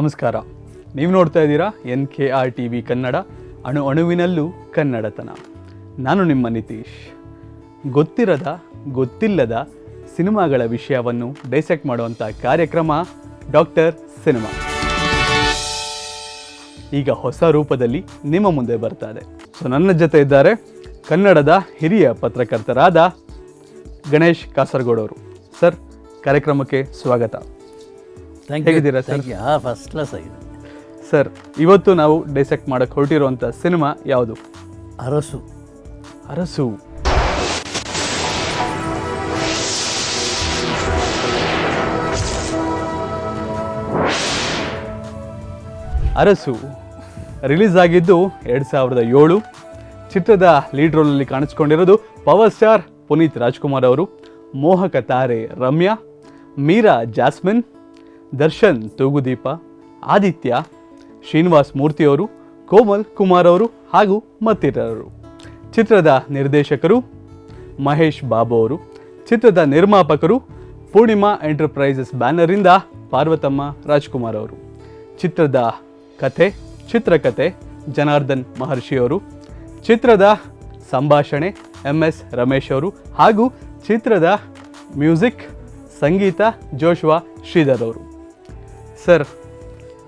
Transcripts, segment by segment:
ನಮಸ್ಕಾರ. ನೀವು ನೋಡ್ತಾ ಇದ್ದೀರಾ N K R T V Kannada, ಅಣು ಅಣುವಿನಲ್ಲೂ ಕನ್ನಡತನ. ನಾನು ನಿಮ್ಮ ನಿತೀಶ್. ಗೊತ್ತಿರದ, ಗೊತ್ತಿಲ್ಲದ ಸಿನಿಮಾಗಳ ವಿಷಯವನ್ನು ಡೈಸೆಕ್ಟ್ ಮಾಡುವಂಥ ಕಾರ್ಯಕ್ರಮ ಡಾಕ್ಟರ್ ಸಿನಿಮಾ. ಈಗ ಹೊಸ ರೂಪದಲ್ಲಿ ನಿಮ್ಮ ಮುಂದೆ ಬರ್ತಾ ಇದೆ. ಸೊ ನನ್ನ ಜೊತೆ ಇದ್ದಾರೆ ಕನ್ನಡದ ಹಿರಿಯ ಪತ್ರಕರ್ತರಾದ ಗಣೇಶ್ ಕಾಸರಗೋಡವರು. ಸರ್, ಕಾರ್ಯಕ್ರಮಕ್ಕೆ ಸ್ವಾಗತ. ಹೇಗಿದ್ದೀರಾ ಸರ್? ಫಸ್ಟ್ ಕ್ಲಾಸ್ ಆಗಿದೆ. ಸರ್ ಇವತ್ತು ನಾವು ಡೈಸೆಕ್ಟ್ ಮಾಡಕ್ಕೆ ಹೊರಟಿರುವಂಥ ಸಿನಿಮಾ ಯಾವುದು? ಅರಸು. ಅರಸು. ಅರಸು ರಿಲೀಸ್ ಆಗಿದ್ದು ಎರಡು ಸಾವಿರದ ಏಳು. ಚಿತ್ರದ ಲೀಡ್ ರೋಲಲ್ಲಿ ಕಾಣಿಸ್ಕೊಂಡಿರೋದು ಪವರ್ ಸ್ಟಾರ್ ಪುನೀತ್ ರಾಜ್ಕುಮಾರ್ ಅವರು ಮೋಹಕ ತಾರೆ ರಮ್ಯಾ ಮೀರಾ ಜಾಸ್ಮಿನ್ ದರ್ಶನ್, ತೂಗುದೀಪ, ಆದಿತ್ಯ, ಶ್ರೀನಿವಾಸ್ ಮೂರ್ತಿಯವರು ಕೋಮಲ್ ಕುಮಾರ್ ಅವರು ಹಾಗೂ ಮತ್ತಿತರರು. ಚಿತ್ರದ ನಿರ್ದೇಶಕರು ಮಹೇಶ್ ಬಾಬು ಅವರು. ಚಿತ್ರದ ನಿರ್ಮಾಪಕರು ಪೂರ್ಣಿಮಾ ಎಂಟರ್ಪ್ರೈಸಸ್ ಬ್ಯಾನರಿಂದ ಪಾರ್ವತಮ್ಮ ರಾಜ್ಕುಮಾರ್ ಅವರು. ಚಿತ್ರದ ಕಥೆ, ಚಿತ್ರಕಥೆ ಜನಾರ್ದನ್ ಮಹರ್ಷಿಯವರು ಚಿತ್ರದ ಸಂಭಾಷಣೆ ಎಂ ಎಸ್ ರಮೇಶ್ ಅವರು ಹಾಗೂ ಚಿತ್ರದ ಮ್ಯೂಸಿಕ್ ಸಂಗೀತ ಜೋಶ್ವಾ ಶ್ರೀಧರ್ ಅವರು. Sir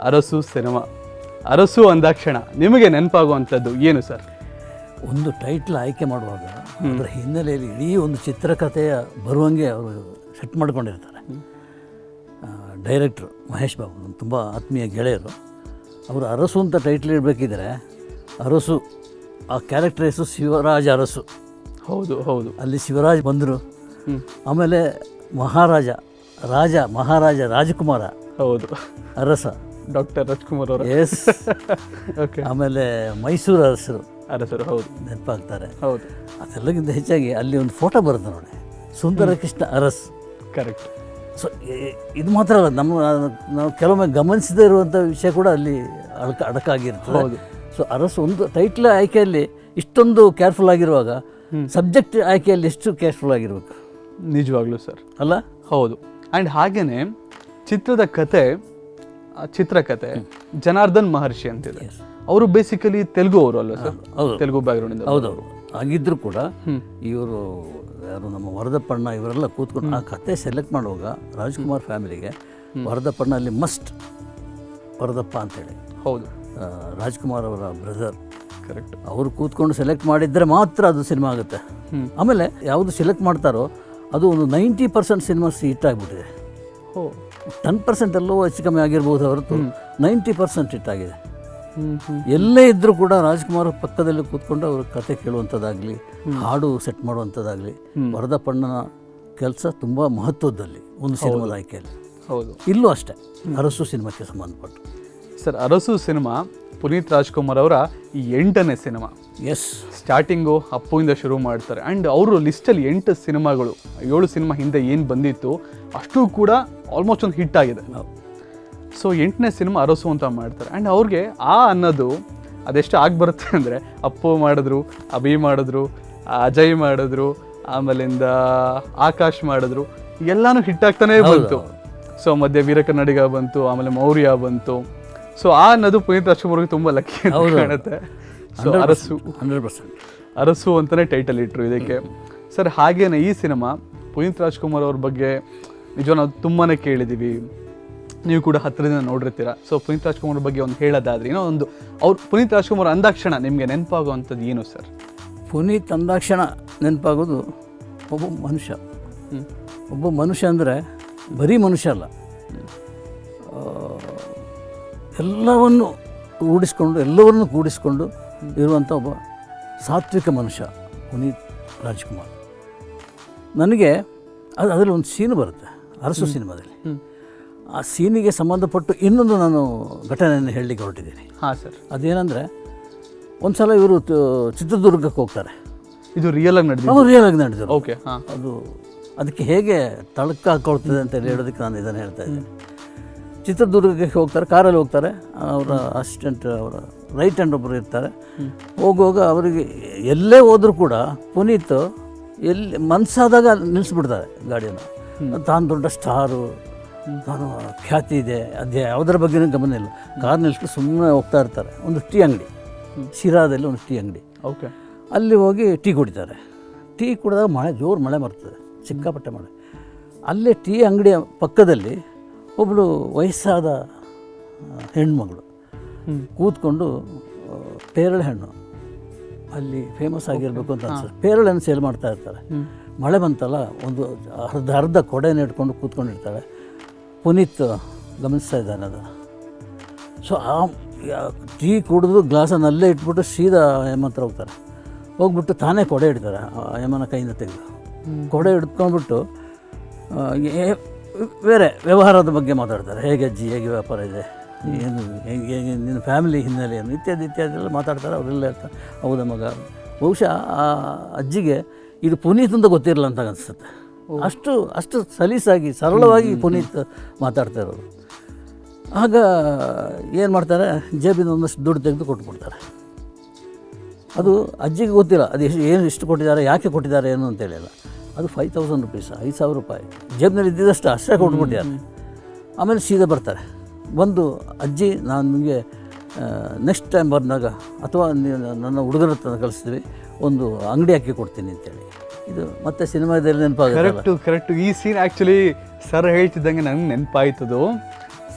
Arasu cinema. ಅರಸು ಅಂದಾಕ್ಷಣ ನಿಮಗೆ ನೆನಪಾಗುವಂಥದ್ದು ಏನು ಸರ್? ಒಂದು ಟೈಟ್ಲ್ ಆಯ್ಕೆ ಮಾಡುವಾಗ ಅದರ ಹಿನ್ನೆಲೆಯಲ್ಲಿ ಇಡೀ ಒಂದು ಚಿತ್ರಕಥೆಯ ಬರುವಂಗೆ ಅವರು ಸೆಟ್ ಮಾಡ್ಕೊಂಡಿರ್ತಾರೆ. ಡೈರೆಕ್ಟ್ರು ಮಹೇಶ್ ಬಾಬು ನಮ್ಮ ತುಂಬ ಆತ್ಮೀಯ ಗೆಳೆಯರು. ಅವರು ಅರಸು ಅಂತ ಟೈಟ್ಲ್ ಇಡಬೇಕಿದ್ರೆ ಅರಸು ಆ ಕ್ಯಾರೆಕ್ಟರ್ ಹೆಸರು ಶಿವರಾಜ ಅರಸು. ಹೌದು ಹೌದು. ಅಲ್ಲಿ ಶಿವರಾಜ್ ಬಂದರು. ಆಮೇಲೆ ಮಹಾರಾಜ ರಾಜ ಮಹಾರಾಜ ರಾಜಕುಮಾರ ಹೌದು. ಅರಸ. ಡಾಕ್ಟರ್ ರಾಜ್ಕುಮಾರ್ ಅವರ. ಎಸ್ ಓಕೆ ಆಮೇಲೆ ಮೈಸೂರು ಅರಸರು. ಅರಸರು ಹೌದು. ನೆನಪಾಗ್ತಾರೆ. ಹೌದು. ಅದೆಲ್ಲಕ್ಕಿಂತ ಹೆಚ್ಚಾಗಿ ಅಲ್ಲಿ ಒಂದು ಫೋಟೋ ಬರುತ್ತೆ ನೋಡಿ. ಸುಂದರ ಕೃಷ್ಣ ಅರಸ್ ಕರೆಕ್ಟ್ ಸೊ ಇದು ಮಾತ್ರ ಅಲ್ಲ ನಮ್ಮ ನಾವು ಕೆಲವೊಮ್ಮೆ ಗಮನಿಸದೇ ಇರುವಂಥ ವಿಷಯ ಕೂಡ ಅಲ್ಲಿ ಅಡಕ ಅಡಕಾಗಿರುತ್ತೆ ಹೌದು. ಸೊ ಅರಸ್ ಒಂದು ಟೈಟ್ಲ್ ಆಯ್ಕೆಯಲ್ಲಿ ಇಷ್ಟೊಂದು ಕೇರ್ಫುಲ್ ಆಗಿರುವಾಗ ಸಬ್ಜೆಕ್ಟ್ ಆಯ್ಕೆಯಲ್ಲಿ ಎಷ್ಟು ಕೇರ್ಫುಲ್ ಆಗಿರ್ಬೇಕು? ನಿಜವಾಗ್ಲೂ ಸರ್. ಅಲ್ಲ? ಹೌದು. ಆ್ಯಂಡ್ ಹಾಗೇನೆ ಚಿತ್ರದ ಕತೆ ಆ ಚಿತ್ರಕಥೆ ಜನಾರ್ದನ್ ಮಹರ್ಷಿ ಅಂತಿದೆ. ಅವರು ಬೇಸಿಕಲಿ ತೆಲುಗು ಅವರು ಅಲ್ವಾ ಸರ್. ತೆಲುಗು ಬ್ಯಾಕ್ಗ್ರೌಂಡ್ ಹೌದವರು ಆಗಿದ್ದರೂ ಕೂಡ ಇವರು ಯಾರು ನಮ್ಮ ವರದಪ್ಪಣ್ಣ ಇವರೆಲ್ಲ ಕೂತ್ಕೊಂಡು ಆ ಕತೆ ಸೆಲೆಕ್ಟ್ ಮಾಡುವಾಗ ರಾಜ್ಕುಮಾರ್ ಫ್ಯಾಮಿಲಿಗೆ ವರದಪ್ಪಣ್ಣ ಅಲ್ಲಿ ಮಸ್ಟ್ ವರದಪ್ಪ ಅಂತೇಳಿ ಹೌದು. ರಾಜ್ಕುಮಾರ್ ಅವರ ಬ್ರದರ್ ಕರೆಕ್ಟ್ ಅವರು ಕೂತ್ಕೊಂಡು ಸೆಲೆಕ್ಟ್ ಮಾಡಿದರೆ ಮಾತ್ರ ಅದು ಸಿನಿಮಾ ಆಗುತ್ತೆ. ಆಮೇಲೆ ಯಾವುದು ಸೆಲೆಕ್ಟ್ ಮಾಡ್ತಾರೋ ಅದು ಒಂದು ನೈಂಟಿ ಪರ್ಸೆಂಟ್ ಸಿನಿಮಾಸ್ ಹಿಟ್ ಆಗಿಬಿಟ್ಟಿದೆ. ಹೋ. ಟೆನ್ ಪರ್ಸೆಂಟ್ ಎಲ್ಲೋ ಹೆಚ್ಚು ಕಮ್ಮಿ ಆಗಿರ್ಬೋದು ಹೊರತು ನೈಂಟಿ ಪರ್ಸೆಂಟ್ ಇಟ್ಟಾಗಿದೆ ಎಲ್ಲೇ ಇದ್ದರೂ ಕೂಡ ರಾಜ್ಕುಮಾರ್ ಪಕ್ಕದಲ್ಲಿ ಕೂತ್ಕೊಂಡು ಅವ್ರ ಕತೆ ಕೇಳುವಂಥದ್ದಾಗಲಿ ಹಾಡು ಸೆಟ್ ಮಾಡುವಂಥದ್ದಾಗಲಿ ವರದಪ್ಪಣ್ಣನ ಕೆಲಸ ತುಂಬ ಮಹತ್ವದಲ್ಲಿ ಒಂದು ಸಿನಿಮಾದ ಆಯ್ಕೆಯಲ್ಲಿ. ಹೌದು. ಇಲ್ಲೂ ಅಷ್ಟೇ ಅರಸು ಸಿನಿಮಾಕ್ಕೆ ಸಂಬಂಧಪಟ್ಟು. ಸರ್ ಅರಸು ಸಿನಿಮಾ ಪುನೀತ್ ರಾಜ್ಕುಮಾರ್ ಅವರ ಈ ಎಂಟನೇ ಸಿನಿಮಾ. ಎಸ್ ಸ್ಟಾರ್ಟಿಂಗು ಅಪ್ಪುವಿಂದ ಶುರು ಮಾಡ್ತಾರೆ. ಆ್ಯಂಡ್ ಅವರು ಲಿಸ್ಟಲ್ಲಿ ಎಂಟು ಸಿನಿಮಾಗಳು ಏಳು ಸಿನಿಮಾ ಹಿಂದೆ ಏನು ಬಂದಿತ್ತು ಅಷ್ಟು ಕೂಡ ಆಲ್ಮೋಸ್ಟ್ ಒಂದು ಹಿಟ್ ಆಗಿದೆ ಸೊ ಎಂಟನೇ ಸಿನಿಮಾ ಅರಸು ಅಂತ ಮಾಡ್ತಾರೆ. ಆ್ಯಂಡ್ ಅವ್ರಿಗೆ ಆ ಅನ್ನೋದು ಅದೆಷ್ಟು ಆಗಿ ಬರುತ್ತೆ ಅಂದರೆ ಅಪ್ಪು ಮಾಡಿದ್ರು ಅಭಿ ಮಾಡಿದ್ರು ಅಜಯ್ ಮಾಡಿದ್ರು ಆಮೇಲಿಂದ ಆಕಾಶ್ ಮಾಡಿದ್ರು ಎಲ್ಲಾನು ಹಿಟ್ ಆಗ್ತಾನೇ ಬಂತು. ಸೊ ಮಧ್ಯೆ ವೀರ ಕನ್ನಡಿಗ ಬಂತು ಆಮೇಲೆ ಮೌರ್ಯ ಬಂತು. ಸೊ ಆ ಅನ್ನೋದು ಪುನೀತ್ ರಾಜ್ಕುಮಾರ್ಗೆ ತುಂಬ ಲಕ್ಕಿ ಕಾಣುತ್ತೆ. So Arasu. Hundred percent. Arasu ಅಂತಲೇ ಟೈಟಲ್ ಇಟ್ಟರು ಇದಕ್ಕೆ. ಸರ್ ಹಾಗೇನೆ ಈ ಸಿನಿಮಾ ಪುನೀತ್ ರಾಜ್ಕುಮಾರ್ ಅವ್ರ ಬಗ್ಗೆ ನಿಜ ನಾವು ತುಂಬಾ ಕೇಳಿದ್ದೀವಿ ನೀವು ಕೂಡ ಹತ್ತಿರದಿಂದ ನೋಡಿರ್ತೀರ. ಸೊ ಪುನೀತ್ ರಾಜ್ಕುಮಾರ್ ಬಗ್ಗೆ ಒಂದು ಹೇಳೋದಾದ್ರೆ ಏನೋ ಒಂದು ಅವ್ರು ಪುನೀತ್ ರಾಜ್ಕುಮಾರ್ ಅಂದಾಕ್ಷಣ ನಿಮಗೆ ನೆನಪಾಗುವಂಥದ್ದು ಏನು ಸರ್? ಪುನೀತ್ ಅಂದಾಕ್ಷಣ ನೆನಪಾಗೋದು ಒಬ್ಬ ಮನುಷ್ಯ. ಒಬ್ಬ ಮನುಷ್ಯ ಅಂದರೆ ಬರೀ ಮನುಷ್ಯ ಅಲ್ಲ. ಎಲ್ಲವನ್ನು ಕೂಡಿಸ್ಕೊಂಡು ಎಲ್ಲವನ್ನೂ ಕೂಡಿಸ್ಕೊಂಡು ಇರುವಂಥ ಒಬ್ಬ ಸಾತ್ವಿಕ ಮನುಷ್ಯ ಪುನೀತ್ ರಾಜ್ಕುಮಾರ್. ನನಗೆ ಅದು ಅದರಲ್ಲಿ ಒಂದು ಸೀನ್ ಬರುತ್ತೆ. ಅರಸು ಸಿನಿಮಾದಲ್ಲಿ. ಆ ಸೀನಿಗೆ ಸಂಬಂಧಪಟ್ಟು ಇನ್ನೊಂದು ನಾನು ಘಟನೆಯನ್ನು ಹೇಳಲಿಕ್ಕೆ ಹೊರಟಿದ್ದೀನಿ. ಹಾಂ ಸರ್. ಅದೇನಂದರೆ ಒಂದು ಸಲ ಇವರು ಚಿತ್ರದುರ್ಗಕ್ಕೆ ಹೋಗ್ತಾರೆ. ಇದು ರಿಯಲ್ ಆಗಿ ನಡೆದಿದೆ ರಿಯಲ್ ಆಗಿ ನಡೆದಿದೆ ಓಕೆ ಹಾಂ. ಅದು ಅದಕ್ಕೆ ಹೇಗೆ ತಳಕ ಹಾಕೊಳ್ತದೆ ಅಂತ ಹೇಳೋದಕ್ಕೆ ನಾನು ಇದನ್ನು ಹೇಳ್ತಾ ಇದ್ದೀನಿ. ಚಿತ್ರದುರ್ಗಕ್ಕೆ ಹೋಗ್ತಾರೆ ಕಾರಲ್ಲಿ ಹೋಗ್ತಾರೆ. ಅವರ ಅಸಿಸ್ಟೆಂಟ್ ಅವರ ರೈಟ್ ಹ್ಯಾಂಡ್ ಒಬ್ಬರು ಇರ್ತಾರೆ. ಹೋಗುವಾಗ ಅವರಿಗೆ ಎಲ್ಲೇ ಹೋದರೂ ಕೂಡ ಪುನೀತ್ ಎಲ್ಲಿ ಮನಸ್ಸಾದಾಗ ನಿಲ್ಲಿಸ್ಬಿಡ್ತಾರೆ ಗಾಡಿಯನ್ನು. ತಾನು ದೊಡ್ಡ ಸ್ಟಾರು. ತಾನು ಖ್ಯಾತಿ ಇದೆ. ಅದು ಯಾವುದರ ಬಗ್ಗೆ ಗಮನ ಇಲ್ಲ. ಕಾರ್ ನಿಲ್ಸ್ಕೊಂಡು ಸುಮ್ಮನೆ ಹೋಗ್ತಾ ಇರ್ತಾರೆ. ಒಂದು ಟೀ ಅಂಗಡಿ. ಶಿರಾದಲ್ಲಿ ಒಂದು ಟೀ ಅಂಗಡಿ. ಓಕೆ. ಅಲ್ಲಿ ಹೋಗಿ ಟೀ ಕುಡಿತಾರೆ. ಟೀ ಕುಡಿದಾಗ ಮಳೆ ಜೋರು ಮಳೆ ಬರ್ತದೆ. ಸಿಕ್ಕಾಪಟ್ಟೆ ಮಳೆ. ಅಲ್ಲೇ ಟೀ ಅಂಗಡಿಯ ಪಕ್ಕದಲ್ಲಿ ಒಬ್ಬಳು ವಯಸ್ಸಾದ ಹೆಣ್ಮಗಳು. ಕೂತ್ಕೊಂಡು ಪೇರಳೆ ಹಣ್ಣು. ಅಲ್ಲಿ ಫೇಮಸ್ ಆಗಿರಬೇಕು ಅಂತ ಅನ್ಸುತ್ತೆ. ಪೇರಳೆ ಹಣ್ಣು ಸೇಲ್ ಮಾಡ್ತಾ ಇರ್ತಾರೆ. ಮಳೆ ಬಂತಲ್ಲ ಒಂದು ಅರ್ಧ ಅರ್ಧ ಕೊಡೆನ ಇಟ್ಕೊಂಡು ಕೂತ್ಕೊಂಡಿರ್ತಾಳೆ ಪುನೀತ್ ಗಮನಿಸ್ತಾ ಇದ್ದಾನೆ ಅದು. ಸೊ ಆ ಟೀ ಕುಡಿದು ಗ್ಲಾಸನ್ನು ಅಲ್ಲೇ ಇಟ್ಬಿಟ್ಟು ಸೀದಾ ಹತ್ರ ಹೋಗ್ತಾರೆ. ಹೋಗ್ಬಿಟ್ಟು ತಾನೇ ಕೊಡೆ ಇಡ್ತಾರೆ ಆ ಯಮನ ಕೈಯಿಂದ ತೆಗೆದು. ಕೊಡೆ ಹಿಡ್ಕೊಂಡ್ಬಿಟ್ಟು ಬೇರೆ ವ್ಯವಹಾರದ ಬಗ್ಗೆ ಮಾತಾಡ್ತಾರೆ. ಹೇಗೆ ಅಜ್ಜಿ ಹೇಗೆ ವ್ಯಾಪಾರ ಇದೆ? ಏನು ಹೇಗೆ ಹೇಗೆ ನಿನ್ನ ಫ್ಯಾಮಿಲಿ ಹಿನ್ನೆಲೆ ಏನು ಇತ್ಯಾದಿ ಇತ್ಯಾದಿ ಎಲ್ಲ ಮಾತಾಡ್ತಾರೆ. ಅವರೆಲ್ಲ ಇರ್ತಾರೆ ಹೌದಾ ಮಗ. ಬಹುಶಃ ಆ ಅಜ್ಜಿಗೆ ಇದು ಪುನೀತ್ ಅಂತ ಗೊತ್ತಿರಲ್ಲ ಅಂತ ಅನಿಸುತ್ತೆ. ಅಷ್ಟು ಅಷ್ಟು ಸಲೀಸಾಗಿ ಸರಳವಾಗಿ ಪುನೀತ್ ಮಾತಾಡ್ತಾ ಇರೋದು. ಆಗ ಏನು ಮಾಡ್ತಾರೆ ಜೇಬಿನ ಒಂದಷ್ಟು ದುಡ್ಡು ತೆಗೆದು ಕೊಟ್ಬಿಡ್ತಾರೆ. ಅದು ಅಜ್ಜಿಗೆ ಗೊತ್ತಿಲ್ಲ ಅದು ಎಷ್ಟು ಏನು ಇಷ್ಟು ಕೊಟ್ಟಿದ್ದಾರೆ ಯಾಕೆ ಕೊಟ್ಟಿದ್ದಾರೆ ಏನು ಅಂತೇಳಿಲ್ಲ ಅದು ಫೈವ್ ತೌಸಂಡ್ ರುಪೀಸ್ ಐದು ಸಾವಿರ ರೂಪಾಯಿ. ಜೇಬಿನಲ್ಲಿ ಇದ್ದಿದ್ದಷ್ಟು ಅಷ್ಟೇ ಕೊಟ್ಬಿಟ್ಟಿದ್ದಾರೆ. ಆಮೇಲೆ ಸೀದಾ ಬರ್ತಾರೆ. ಬಂದು ಅಜ್ಜಿ ನಾನು ನಿಮಗೆ ನೆಕ್ಸ್ಟ್ ಟೈಮ್ ಬಂದಾಗ ಅಥವಾ ನನ್ನ ಹುಡುಗರ ಹತ್ರ ಕಳಿಸ್ತೀವಿ ಒಂದು ಅಂಗಡಿ ಹಾಕಿ ಕೊಡ್ತೀನಿ ಅಂತೇಳಿ. ಇದು ಮತ್ತೆ ಸಿನಿಮಾದಲ್ಲಿ ನೆನಪಾಗುತ್ತೆ ಕರೆಕ್ಟು ಕರೆಕ್ಟು ಈ ಸೀನ್ ಆ್ಯಕ್ಚುಲಿ ಸರ್ ಹೇಳ್ತಿದ್ದಂಗೆ ನಂಗೆ ನೆನಪಾಯ್ತದು.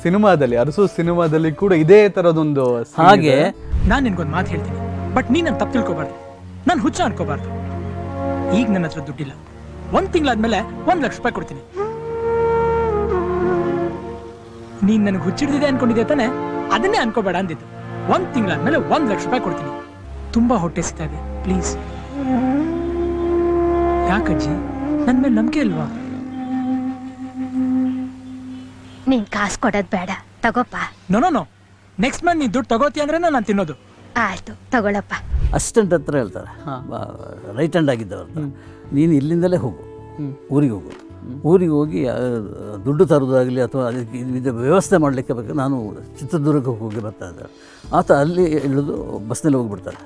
ಸಿನಿಮಾದಲ್ಲಿ ಅರಸು ಸಿನಿಮಾದಲ್ಲಿ ಕೂಡ ಇದೇ ಥರದೊಂದು scene ಹಾಗೆ ಇದೆ. ನಾನು ನಿನ್ಗೊಂದು ಮಾತು ಹೇಳ್ತೀನಿ. ಬಟ್ ನೀನು ನನ್ನ ತಪ್ಪು ತಿಳ್ಕೊಬಾರ್ದು. ನಾನು ಹುಚ್ಚ ಅನ್ಕೋಬಾರ್ದು. ಈಗ ನನ್ನ ಹತ್ರ ದುಡ್ಡಿಲ್ಲ. ಒಂದು ತಿಂಗಳಾದ್ಮೇಲೆ ಒಂದು ಲಕ್ಷ ರೂಪಾಯಿ ಕೊಡ್ತೀನಿ. ನೀನ್ ನನಗೆ ಹುಚ್ಚಿಡ್ದಿದೆ ಅನ್ಕೊಂಡಿದ್ದೆ ತಾನೆ? ಅದನ್ನೇ ಅನ್ಕೋಬೇಡ ಅಂದಿದ್ದು. ಒಂದು ತಿಂಗಳಾದ್ಮೇಲೆ ಒಂದು ಲಕ್ಷ ರೂಪಾಯಿ ಕೊಡ್ತೀನಿ. ತುಂಬಾ ಹೊಟ್ಟೆ ಸಿಗ್ತಾ ಇದೆ. ಪ್ಲೀಸ್ ಯಾಕಜ್ಜಿ? ನನ್ ಮೇಲೆ ನಂಬಿಕೆ ಇಲ್ವಾ? ನೀನ್ ಕಾಸು ಕೊಡೋದ್ ಬೇಡ. ತಗೋಪ್ಪ. No no no next month ನೀ ದುಡ್ಡು ತಗೋತಿ ಅಂದ್ರೆ ನಾನು ತಿನ್ನೋದು. ಆಯ್ತು ತಗೊಳಪ್ಪ. ಅಸಿಸ್ಟೆಂಟ್ ಹತ್ರ ಹೇಳ್ತಾರೆ. ರೈಟ್ ಹ್ಯಾಂಡ್ ಆಗಿದ್ದವ್ರ ನೀನು ಇಲ್ಲಿಂದಲೇ ಹೋಗು. ಊರಿಗೆ ಹೋಗು. ಊರಿಗೆ ಹೋಗಿ ದುಡ್ಡು ತರೋದಾಗಲಿ ಅಥವಾ ಅದಕ್ಕೆ ಇದು ವ್ಯವಸ್ಥೆ ಮಾಡಲಿಕ್ಕೆ ಬೇಕು. ನಾನು ಚಿತ್ರದುರ್ಗಕ್ಕೆ ಹೋಗಿ ಬರ್ತಾ ಇದ್ದಾರೆ ಆತ ಅಲ್ಲಿ ಇಳಿದು ಬಸ್ನಲ್ಲಿ ಹೋಗಿಬಿಡ್ತಾರೆ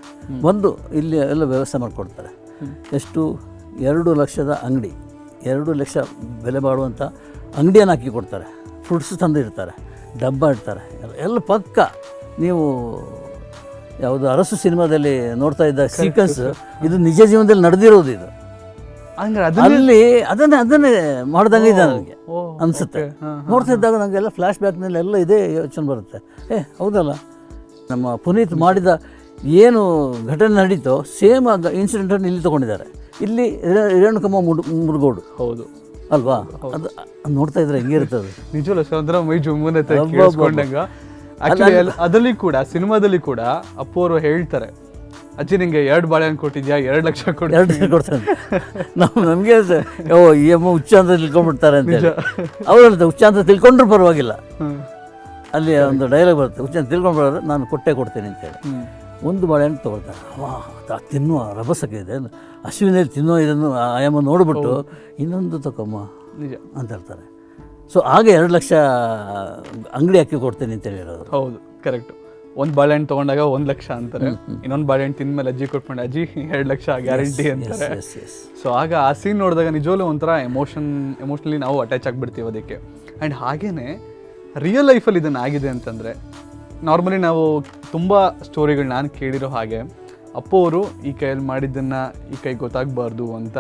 ಬಂದು ಇಲ್ಲಿ ಎಲ್ಲ ವ್ಯವಸ್ಥೆ ಮಾಡಿಕೊಡ್ತಾರೆ. ಎಷ್ಟು ಎರಡು ಲಕ್ಷದ ಅಂಗಡಿ ಎರಡು ಲಕ್ಷ ಬೆಲೆ ಬಾಳುವಂಥ ಅಂಗಡಿಯನ್ನು ಹಾಕಿ ಕೊಡ್ತಾರೆ. ಫ್ರೂಟ್ಸ್ ತಂದು ಇರ್ತಾರೆ ಡಬ್ಬ ಇಡ್ತಾರೆ ಎಲ್ಲ- ಪಕ್ಕ ನೀವು ಯಾವುದು ಅರಸು ಸಿನಿಮಾದಲ್ಲಿ ನೋಡ್ತಾ ಇದ್ದ ಸೀಕ್ವೆನ್ಸ್ ಇದು ನಿಜ ಜೀವನದಲ್ಲಿ ನಡೆದಿರೋದು ಇದು. ಅಲ್ಲಿ ಅದನ್ನೇ ಅದನ್ನೇ ಮಾಡ್ದಂಗೆ ಇದೆ ನನಗೆ ಅನಿಸುತ್ತೆ. ನೋಡ್ತಾ ಇದ್ದಾಗ ನನಗೆಲ್ಲ ಫ್ಲ್ಯಾಶ್ ಬ್ಯಾಕ್ನಲ್ಲಿ ಎಲ್ಲ ಇದೇ ಯೋಚನೆ ಬರುತ್ತೆ. ಏ ಹೌದಲ್ಲ? ನಮ್ಮ ಪುನೀತ್ ಮಾಡಿದ ಏನು ಘಟನೆ ನಡೀತೋ ಸೇಮ್ ಇನ್ಸಿಡೆಂಟನ್ನು ಇಲ್ಲಿ ತೊಗೊಂಡಿದ್ದಾರೆ. ಇಲ್ಲಿ ರೇಣು- ರೇಣುಕಮ್ಮ ಮುಡ್ ಮುರುಗೋಡು ಹೌದು. ಅಲ್ವಾ? ಅದು ನೋಡ್ತಾ ಇದ್ರೆ ಹೆಂಗೆ ಇರ್ತದೆ ನಿಜವಲ್ಲ ಒಂಥರ ಮೈ ಜುಮ್ಮನೆ. ಕೇಳಿಸ್ಕೊಂಡಂಗ. ಅದರಲ್ಲಿ ಕೂಡ ಸಿನಿಮಾದಲ್ಲಿ ಕೂಡ ಅಪ್ಪು ಅವರು ಹೇಳ್ತಾರೆ ಅಜ್ಜಿ ನಿಂಗೆ ಎರಡು ಬಾಳೆಹಣ್ಣು ಕೊಟ್ಟಿದ್ಯಾ? ಎರಡು ಲಕ್ಷ ಎರಡು ಕೊಟ್ಟಿದ್ಯಾ ದಿನ ಕೊಡ್ತಾನೆ. ನಾವು ನಮಗೆ ಓ ಈ ಅಮ್ಮ ಹುಚ್ಚ ಅಂತ ತಿಳ್ಕೊಂಡ್ಬಿಡ್ತಾರೆ ಅಂತ ಹೇಳಿ. ಅವ್ರು ಹೇಳ್ತಾರೆ ಹುಚ್ಚ ಅಂತ ತಿಳ್ಕೊಂಡ್ರು ಪರವಾಗಿಲ್ಲ. ಅಲ್ಲಿ ಅಲ್ಲಿ ಒಂದು ಡೈಲಾಗ್ ಬರುತ್ತೆ. ಹುಚ್ಚ ಅಂತ ತಿಳ್ಕೊಂಡ್ಬಿಡೋರು ನಾನು ಕೊಟ್ಟೆ ಕೊಡ್ತೀನಿ ಅಂತೇಳಿ ಒಂದು ಬಾಳೆಹಣ್ಣು ತೊಗೊಳ್ತಾರೆ ವಾ ತಿನ್ನುವ ರಭಸಕ್ಕೆ ಇದೆ ಹಸುವಿನಲ್ಲಿ ತಿನ್ನೋ ಇದನ್ನು ಆಯಾಮ ನೋಡಿಬಿಟ್ಟು ಇನ್ನೊಂದು ತಗೊಮ್ಮ ನಿಜ. ಅಂತ ಹೇಳ್ತಾರೆ. ಸೊ ಆಗ ಎರಡು ಲಕ್ಷ ಅಂಗಡಿ ಹಾಕಿ ಕೊಡ್ತೀನಿ ಅಂತ ಹೇಳಿರೋದು. ಹೌದು ಕರೆಕ್ಟ್ ಒಂದು ಬಾಳೆಹಣ್ಣು ತೊಗೊಂಡಾಗ ಒಂದು ಲಕ್ಷ ಅಂತಾರೆ. ಇನ್ನೊಂದು ಬಾಳೆಹಣ್ಣು ತಿಂದ್ಮೇಲೆ ಅಜ್ಜಿ ಕೊಟ್ಕೊಂಡು ಅಜ್ಜಿ ಎರಡು ಲಕ್ಷ ಗ್ಯಾರಂಟಿ ಅಂತಾರೆ. ಸೊ ಆಗ ಆ ಸೀನ್ ನೋಡಿದಾಗ ನಿಜವಲ್ಲೂ ಒಂಥರ ಎಮೋಷನ್ ಎಮೋಷ್ನಲಿ ನಾವು ಅಟ್ಯಾಚ್ ಆಗಿಬಿಡ್ತೀವಿ ಅದಕ್ಕೆ. ಆ್ಯಂಡ್ ಹಾಗೇ ರಿಯಲ್ ಲೈಫಲ್ಲಿ ಇದನ್ನು ಆಗಿದೆ ಅಂತಂದರೆ ನಾರ್ಮಲಿ ನಾವು ತುಂಬ ಸ್ಟೋರಿಗಳು ನಾನು ಕೇಳಿರೋ ಹಾಗೆ ಅಪ್ಪು ಅವರು ಈ ಕೈಯಲ್ಲಿ ಮಾಡಿದ್ದನ್ನು ಈ ಕೈ ಗೊತ್ತಾಗಬಾರ್ದು ಅಂತ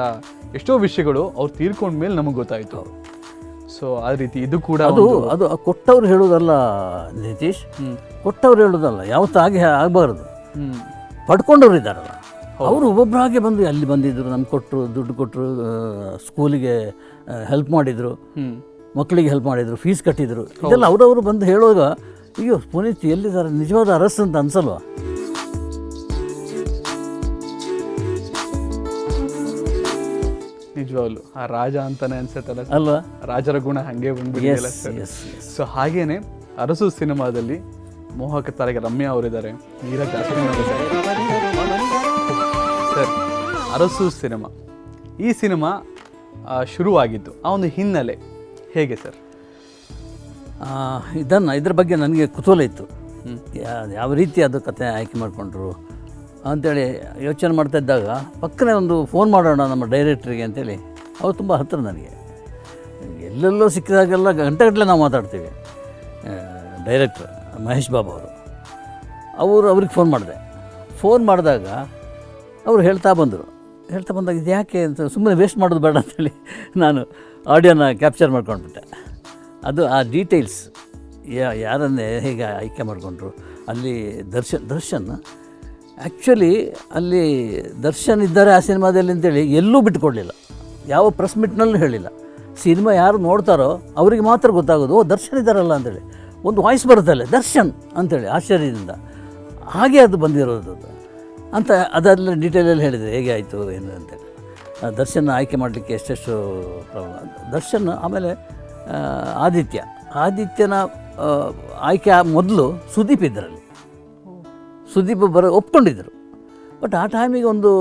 ಎಷ್ಟೋ ವಿಷಯಗಳು ಅವ್ರು ತೀರ್ಕೊಂಡ್ಮೇಲೆ ನಮಗೆ ಗೊತ್ತಾಯಿತು. ಸೊ ಆ ರೀತಿ ಇದು ಕೂಡ ಅದು ಅದು ಕೊಟ್ಟವ್ರು ಹೇಳೋದಲ್ಲ ನಿತೀಶ್? ಕೊಟ್ಟವ್ರು ಹೇಳೋದಲ್ಲ ಯಾವತ್ತೂ ಹಾಗೆ ಆಗಬಾರ್ದು. ಪಡ್ಕೊಂಡವ್ರು ಇದ್ದಾರಲ್ಲ. ಅವರು ಒಬ್ಬೊಬ್ಬರಾಗೆ ಬಂದು ಅಲ್ಲಿ ಬಂದಿದ್ದರು ನಮ್ಗೆ ಕೊಟ್ಟರು ದುಡ್ಡು ಕೊಟ್ಟರು ಸ್ಕೂಲಿಗೆ ಹೆಲ್ಪ್ ಮಾಡಿದರು. ಮಕ್ಕಳಿಗೆ ಹೆಲ್ಪ್ ಮಾಡಿದರು ಫೀಸ್ ಕಟ್ಟಿದರು. ಇದೆಲ್ಲ ಅವರವರು ಬಂದು ಹೇಳುವಾಗ ಅಯ್ಯೋ ಪುನೀತ್ ಎಲ್ಲಿದ್ದಾರೆ? ನಿಜವಾದ ಅರಸು ಅಂತ ಅನ್ಸಲ್ವ? ನಿಜವಾಗ್ಲು. ಆ ರಾಜ ಅಂತಾನೆ ಅನ್ಸತ್ತಲ್ಲ. ಅಲ್ವಾ? ರಾಜರ ಗುಣ ಹಾಗೆ ಎಸ್ ಸೊ ಹಾಗೇನೆ ಅರಸು ಸಿನಿಮಾದಲ್ಲಿ ಮೋಹಕ ತಾರೆಗೆ ರಮ್ಯಾ ಅವರಿದ್ದಾರೆ. ನೀರ ಸರ್. ಅರಸು ಸಿನಿಮಾ. ಈ ಸಿನಿಮಾ ಶುರುವಾಗಿದ್ದು ಆ ಒಂದು ಹಿನ್ನೆಲೆ ಹೇಗೆ ಸರ್? ಇದನ್ನು ಇದ್ರ ಬಗ್ಗೆ ನನಗೆ ಕುತೂಹಲ ಇತ್ತು. ಯಾವ ರೀತಿ ಅದು ಕತೆ ಆಯ್ಕೆ ಮಾಡಿಕೊಂಡ್ರು ಅಂಥೇಳಿ ಯೋಚನೆ ಮಾಡ್ತಾ ಇದ್ದಾಗ ಪಕ್ಕನೇ ಒಂದು ಫೋನ್ ಮಾಡೋಣ ನಮ್ಮ ಡೈರೆಕ್ಟ್ರಿಗೆ ಅಂತೇಳಿ ಅವ್ರು ತುಂಬ ಹತ್ತಿರ ನನಗೆ. ಎಲ್ಲೆಲ್ಲೋ ಸಿಕ್ಕಿದಾಗೆಲ್ಲ ಗಂಟೆಗಟ್ಟಲೆ ನಾವು ಮಾತಾಡ್ತೀವಿ. ಡೈರೆಕ್ಟ್ರ್ ಮಹೇಶ್ ಬಾಬು ಅವರು. ಅವರು ಅವ್ರಿಗೆ ಫೋನ್ ಮಾಡಿದೆ. ಫೋನ್ ಮಾಡಿದಾಗ ಅವರು ಹೇಳ್ತಾ ಬಂದರು. ಹೇಳ್ತಾ ಬಂದಾಗ ಇದು ಯಾಕೆ ಅಂತ ಸುಮ್ಮನೆ ವೇಸ್ಟ್ ಮಾಡೋದು ಬೇಡ ಅಂತೇಳಿ ನಾನು ಆಡಿಯೋನ ಕ್ಯಾಪ್ಚರ್ ಮಾಡ್ಕೊಂಡ್ಬಿಟ್ಟೆ. ಅದು ಆ ಡೀಟೇಲ್ಸ್ ಯಾರನ್ನೇ ಹೇಗೆ ಆಯ್ಕೆ ಮಾಡಿಕೊಂಡ್ರು, ಅಲ್ಲಿ ದರ್ಶನ್ ದರ್ಶನ್ ಆ್ಯಕ್ಚುಲಿ ಅಲ್ಲಿ ದರ್ಶನ್ ಇದ್ದಾರೆ ಆ ಸಿನಿಮಾದಲ್ಲಿ ಅಂತೇಳಿ ಎಲ್ಲೂ ಬಿಟ್ಕೊಡಲಿಲ್ಲ ಯಾವ ಪ್ರೆಸ್ ಮೀಟ್ನಲ್ಲೂ ಹೇಳಿಲ್ಲ. ಸಿನಿಮಾ ಯಾರು ನೋಡ್ತಾರೋ ಅವರಿಗೆ ಮಾತ್ರ ಗೊತ್ತಾಗೋದು, ಓ, ದರ್ಶನ್ ಇದ್ದಾರಲ್ಲ ಅಂತೇಳಿ. ಒಂದು ವಾಯ್ಸ್ ಬರುತ್ತಲ್ಲ ದರ್ಶನ್ ಅಂತೇಳಿ, ಆಶ್ಚರ್ಯದಿಂದ. ಹಾಗೆ ಅದು ಬಂದಿರೋದು. ಅಂತ ಅದೆಲ್ಲ ಡೀಟೇಲಲ್ಲಿ ಹೇಳಿದೆ ಹೇಗೆ ಆಯಿತು ಏನು ಅಂತೇಳಿ. ದರ್ಶನ್ ಆಯ್ಕೆ ಮಾಡಲಿಕ್ಕೆ ಎಷ್ಟೆಷ್ಟು ಪ್ರಾಬ್ಲಮ್ ದರ್ಶನ್ ಆಮೇಲೆ ಆದಿತ್ಯ. ಆದಿತ್ಯನ ಆಯ್ಕೆ ಮೊದಲು ಸುದೀಪ್ ಇದ್ದರಲ್ಲಿ ಸುದೀಪ್ ಬರ ಒಪ್ಕೊಂಡಿದ್ದರು. ಬಟ್ ಆ ಟೈಮಿಗೆ ಒಂದು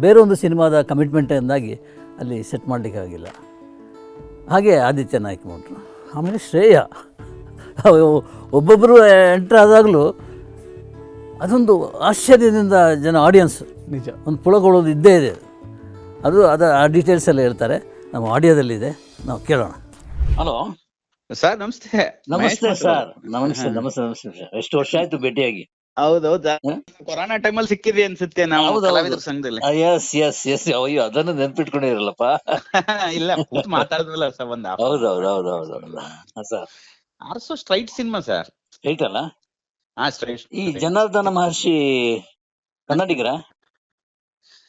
ಬೇರೆ ಒಂದು ಸಿನಿಮಾದ ಕಮಿಟ್ಮೆಂಟಿಂದಾಗಿ ಅಲ್ಲಿ ಸೆಟ್ ಮಾಡಲಿಕ್ಕೆ ಆಗಿಲ್ಲ. ಹಾಗೆ ಆದಿತ್ಯನ ಆಯ್ಕೆ ಮಾಡಿದ್ರು ಆಮೇಲೆ ಶ್ರೇಯ. ಒಬ್ಬೊಬ್ಬರು ಎಂಟ್ರ್ ಆದಾಗಲೂ ಅದೊಂದು ಆಶ್ಚರ್ಯದಿಂದ ಜನ ಆಡಿಯನ್ಸ್ ನಿಜ. ಒಂದು ಪುಳಗೊಳ್ಳೋದು ಇದ್ದೇ ಇದೆ. ಅದು ಅದು ಆ ಡೀಟೇಲ್ಸ್ ಎಲ್ಲ ಹೇಳ್ತಾರೆ. ನಮ್ಮ ಆಡಿಯೋದಲ್ಲಿದೆ ನಾವು ಕೇಳೋಣ. ಹಲೋ ಸರ್ ನಮಸ್ತೆ. ನಮಸ್ತೆ ಸರ್ ನಮಸ್ತೆ ನಮಸ್ತೆ ನಮಸ್ತೆ ಸರ್ ಎಷ್ಟು ವರ್ಷ ಆಯ್ತು ಭೇಟಿಯಾಗಿ? ಹೌದೌದಾ? ಕೊರೋನಾ ಟೈಮಲ್ಲಿ ಸಿಕ್ಕಿದ್ವಿ ಅನ್ಸುತ್ತೆ ನಾವು ಕಲಾವಿದರ ಸಂಘದಲ್ಲಿ. ಎಸ್ ಎಸ್ ಎಸ್ ಅಯ್ಯೋ ಅದನ್ನು ನೆನ್ಪಿಟ್ಕೊಂಡಿರಲ್ಲಪ್ಪ ಇಲ್ಲ ಮಾತಾಡಿದ್ವಲ್ಲ ಸರ್ ಒಂದ್ half ಹೌದು. ಹೌದು ಹೌದು ಹೌದು. ಹೌದು ಸರ್ ಆರ್ಸೋ ಸ್ಟ್ರೈಟ್ ಸಿನಿಮಾ ಸರ್ ಐತಲ್ಲ ಹಾ ಸ್ಟ್ರೈಟ್. ಈ ಜನಾರ್ದನ ಮಹರ್ಷಿ ಕನ್ನಡಿಗರ?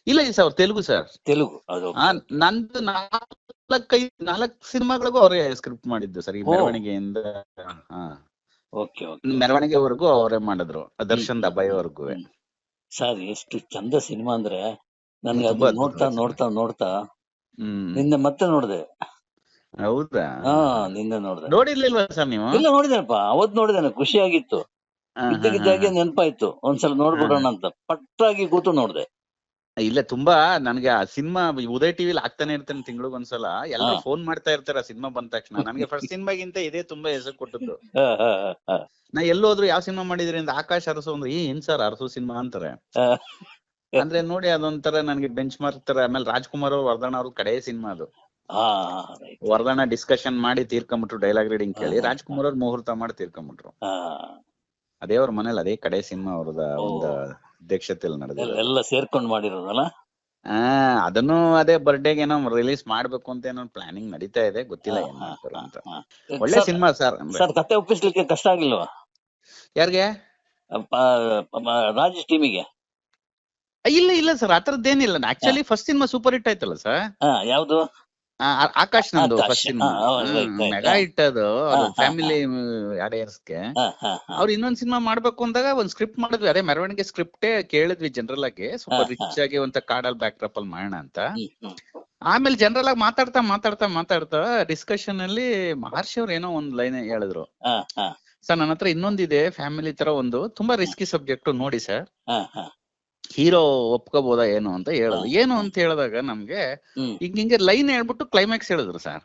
ಇಲ್ಲ ಇಲ್ಲ ಸರ್ ತೆಲುಗು ಸರ್. ತೆಲುಗು ಅದು ನಂದು ನಾಲ್ಕೈದು ನಾಲ್ಕು ಸಿನಿಮಾಗಳಿಗೂ ಅವರೇ ಸ್ಕ್ರಿಪ್ಟ್ ಮಾಡಿದ್ದು ಸರ್ ಈ ಮೆರವಣಿಗೆಯಿಂದ. ಹಾ. ಓಕೆ ಮೆರವಣಿಗೆವರೆಗೂ ಅವರೇ ಮಾಡಿದ್ರು ದರ್ಶನ್ ಅಭಯವರೆಗೂ. ಸರ್ ಎಷ್ಟು ಚಂದ ಸಿನಿಮಾ ಅಂದ್ರೆ ನನ್ಗೆ ಅದು ನೋಡ್ತಾ ನೋಡ್ತಾ ನೋಡ್ತಾ ನಿನ್ನೆ ಮತ್ತೆ ನೋಡಿದೆ. ಹೌದಾ? ಹಾ ನಿನ್ನೆ ನೋಡಿದೆ. ನೋಡಿರ್ಲಿಲ್ವಾ ಸರ್ ನೀವು? ಇಲ್ಲ ನೋಡಿದೇನಪ್ಪ ಅವತ್ ನೋಡಿದೇನೆ ಖುಷಿಯಾಗಿತ್ತು. ಇದ್ದಕ್ಕಿದ್ದಾಗೆ. ನೆನಪಾಯ್ತು ಒಂದ್ಸಲ ನೋಡ್ಬಿಡೋಣ ಅಂತ ಪಟ್ಟಾಗಿ ಕೂತು ನೋಡಿದೆ. ಇಲ್ಲ ತುಂಬಾ ನನ್ಗೆ ಆ ಸಿನಿಮಾ ಉದಯ್ ಟಿವಿಲಿ ಆಗ್ತಾನೆ ಇರ್ತೇನೆ ತಿಂಗಳಿಗೆ ಒಂದ್ಸಲ. ಎಲ್ಲರೂ. ಫೋನ್ ಮಾಡ್ತಾ ಇರ್ತಾರೆ ಸಿನಿಮಾ ಬಂದ ತಕ್ಷಣ. ನನಗೆ ಫಸ್ಟ್ ಸಿನಿಮಾಗಿಂತ ಇದೇ ತುಂಬಾ ಹೆಸರು ಕೊಟ್ಟದ್ದು. ನಾ ಎಲ್ಲೋದ್ರು ಯಾವ ಸಿನಿಮಾ ಮಾಡಿದ್ರಿ ಅಂದ್ರೆ ಆಕಾಶ್ ಅರಸು ಅಂದ್ರೆ ಏನ್ ಸರ್ ಅರಸು ಸಿನಿಮಾ? ಅಂತಾರೆ. ಅಂದ್ರೆ ನೋಡಿ ಅದೊಂಥರ ನನ್ಗೆ ಬೆಂಚ್ ಮಾರ್ಕ್ ತರ ಆಮೇಲೆ ರಾಜ್ಕುಮಾರ್ ಅವ್ರು ವರ್ಧನ್ ಅವ್ರ ಕಡೆ ಸಿನಿಮಾ ಅದು. ವರ್ಧನ ಡಿಸ್ಕಷನ್ ಮಾಡಿ ತೀರ್ಕೊಂಬಿಟ್ರು ಡೈಲಾಗ್ ರೀಡಿಂಗ್ ಕೇಳಿ. ರಾಜ್ಕುಮಾರ್ ಅವ್ರು ಮುಹೂರ್ತ ಮಾಡಿ ತೀರ್ಕೊಂಬಿಟ್ರು. ಅದೇ ಅವ್ರ ಮನೇಲಿ ಅದೇ ಕಡೆ ಸಿನಿಮಾ ಅವ್ರದ. ಒಂದು ಅಧ್ಯಕ್ಷತೆಯಲ್ಲಿ ನಡೆದಿದೆ ಎಲ್ಲ- ಸೇರ್ಕೊಂಡು ಮಾಡಿರೋದಲ್ಲ? ಆ ಅದನ್ನು ಅದೇ ಬರ್ಡೇಗೆ ಏನೋ ರಿಲೀಸ್ ಮಾಡ್ಬೇಕು ಅಂತ ಏನೋ ಪ್ಲಾನಿಂಗ್ ನಡೀತಾ ಇದೆ. ಗೊತ್ತಿಲ್ಲ ಏನ್ ಮಾಡ್ತಾರೆ ಅಂತ. ಒಳ್ಳೆ ಸಿನಿಮಾ ಸರ್. ಸರ್ ಕತೆ ಒಪ್ಪಿಸ್ಲಿಕ್ಕೆ ಕಷ್ಟ ಆಗಿಲ್ವಾ? ಯಾರಿಗೆ? ರಾಜ್ ಟೀಮಿಗೆ. ಇಲ್ಲ ಇಲ್ಲ sir ಆತರದ್ದೇನಿಲ್ಲ actually first cinema super hit ಆಯ್ತಲ್ಲ ಸರ್. ಯಾವ್ದು? ಆಕಾಶ್ ನಂದು ಆಕಾಶ್. ಫಸ್ಟ್ ಸಿನಿಮಾ ಹಾ, ಹೌದು, right, right. ಮೆಗಾ ಹಾ, ಹಾ, ಫ್ಯಾಮಿಲಿ ಆಡಿಯನ್ಸ್ಗೆ ಹಾ, ಹಾ, ಹಾ. ಅವ್ರು ಇನ್ನೊಂದ್ ಸಿನಿಮಾ ಮಾಡ್ಬೇಕು ಅಂದಾಗ ಒಂದ್ ಸ್ಕ್ರಿಪ್ಟ್ ಮಾಡಿದ್ವಿ ಅದೇ ಮೆರವಣಿಗೆ ಸ್ಕ್ರಿಪ್ಟೇ ಕೇಳಿದ್ವಿ ಜನರಲ್ ಆಗಿ ಸ್ವಲ್ಪ ಹಾ, ಹಾ. ರಿಚ್ ಆಗಿ ಒಂದ್ ಕಾಡಲ್ ಬ್ಯಾಕ್ ಡ್ರಾಪ್ ಅಲ್ಲಿ ಮಾಡೋಣ ಅಂತ ಹ್ಮ್, ಹ್ಮ್. ಆಮೇಲೆ ಜನರಲ್ ಆಗಿ ಮಾತಾಡ್ತಾ ಮಾತಾಡ್ತಾ ಮಾತಾಡ್ತಾ ಡಿಸ್ಕಷನ್ ಅಲ್ಲಿ ಮಹರ್ಷಿ ಅವ್ರು ಏನೋ ಒಂದ್ ಲೈನ್ ಹೇಳಿದ್ರು ಹಾ, ಹಾ, ಸರ್ ನನ್ನ ಹತ್ರ ಇನ್ನೊಂದಿದೆ ಫ್ಯಾಮಿಲಿ ತರ ಒಂದು ತುಂಬಾ ರಿಸ್ಕಿ ಸಬ್ಜೆಕ್ಟ್ ನೋಡಿ ಸರ್ ಹಾ, ಹಾ. ಹೀರೋ ಒಪ್ಕೋಬೋದಾ ಏನು ಅಂತ ಹೇಳಿದ್ರು ಏನು ಅಂತ ಹೇಳಿದಾಗ ನಮ್ಗೆ ಈಗ ಹಿಂಗ ಹಿಂಗೆ ಲೈನ್ ಹೇಳ್ಬಿಟ್ಟು ಕ್ಲೈಮ್ಯಾಕ್ಸ್ ಹೇಳಿದ್ರು ಸರ್.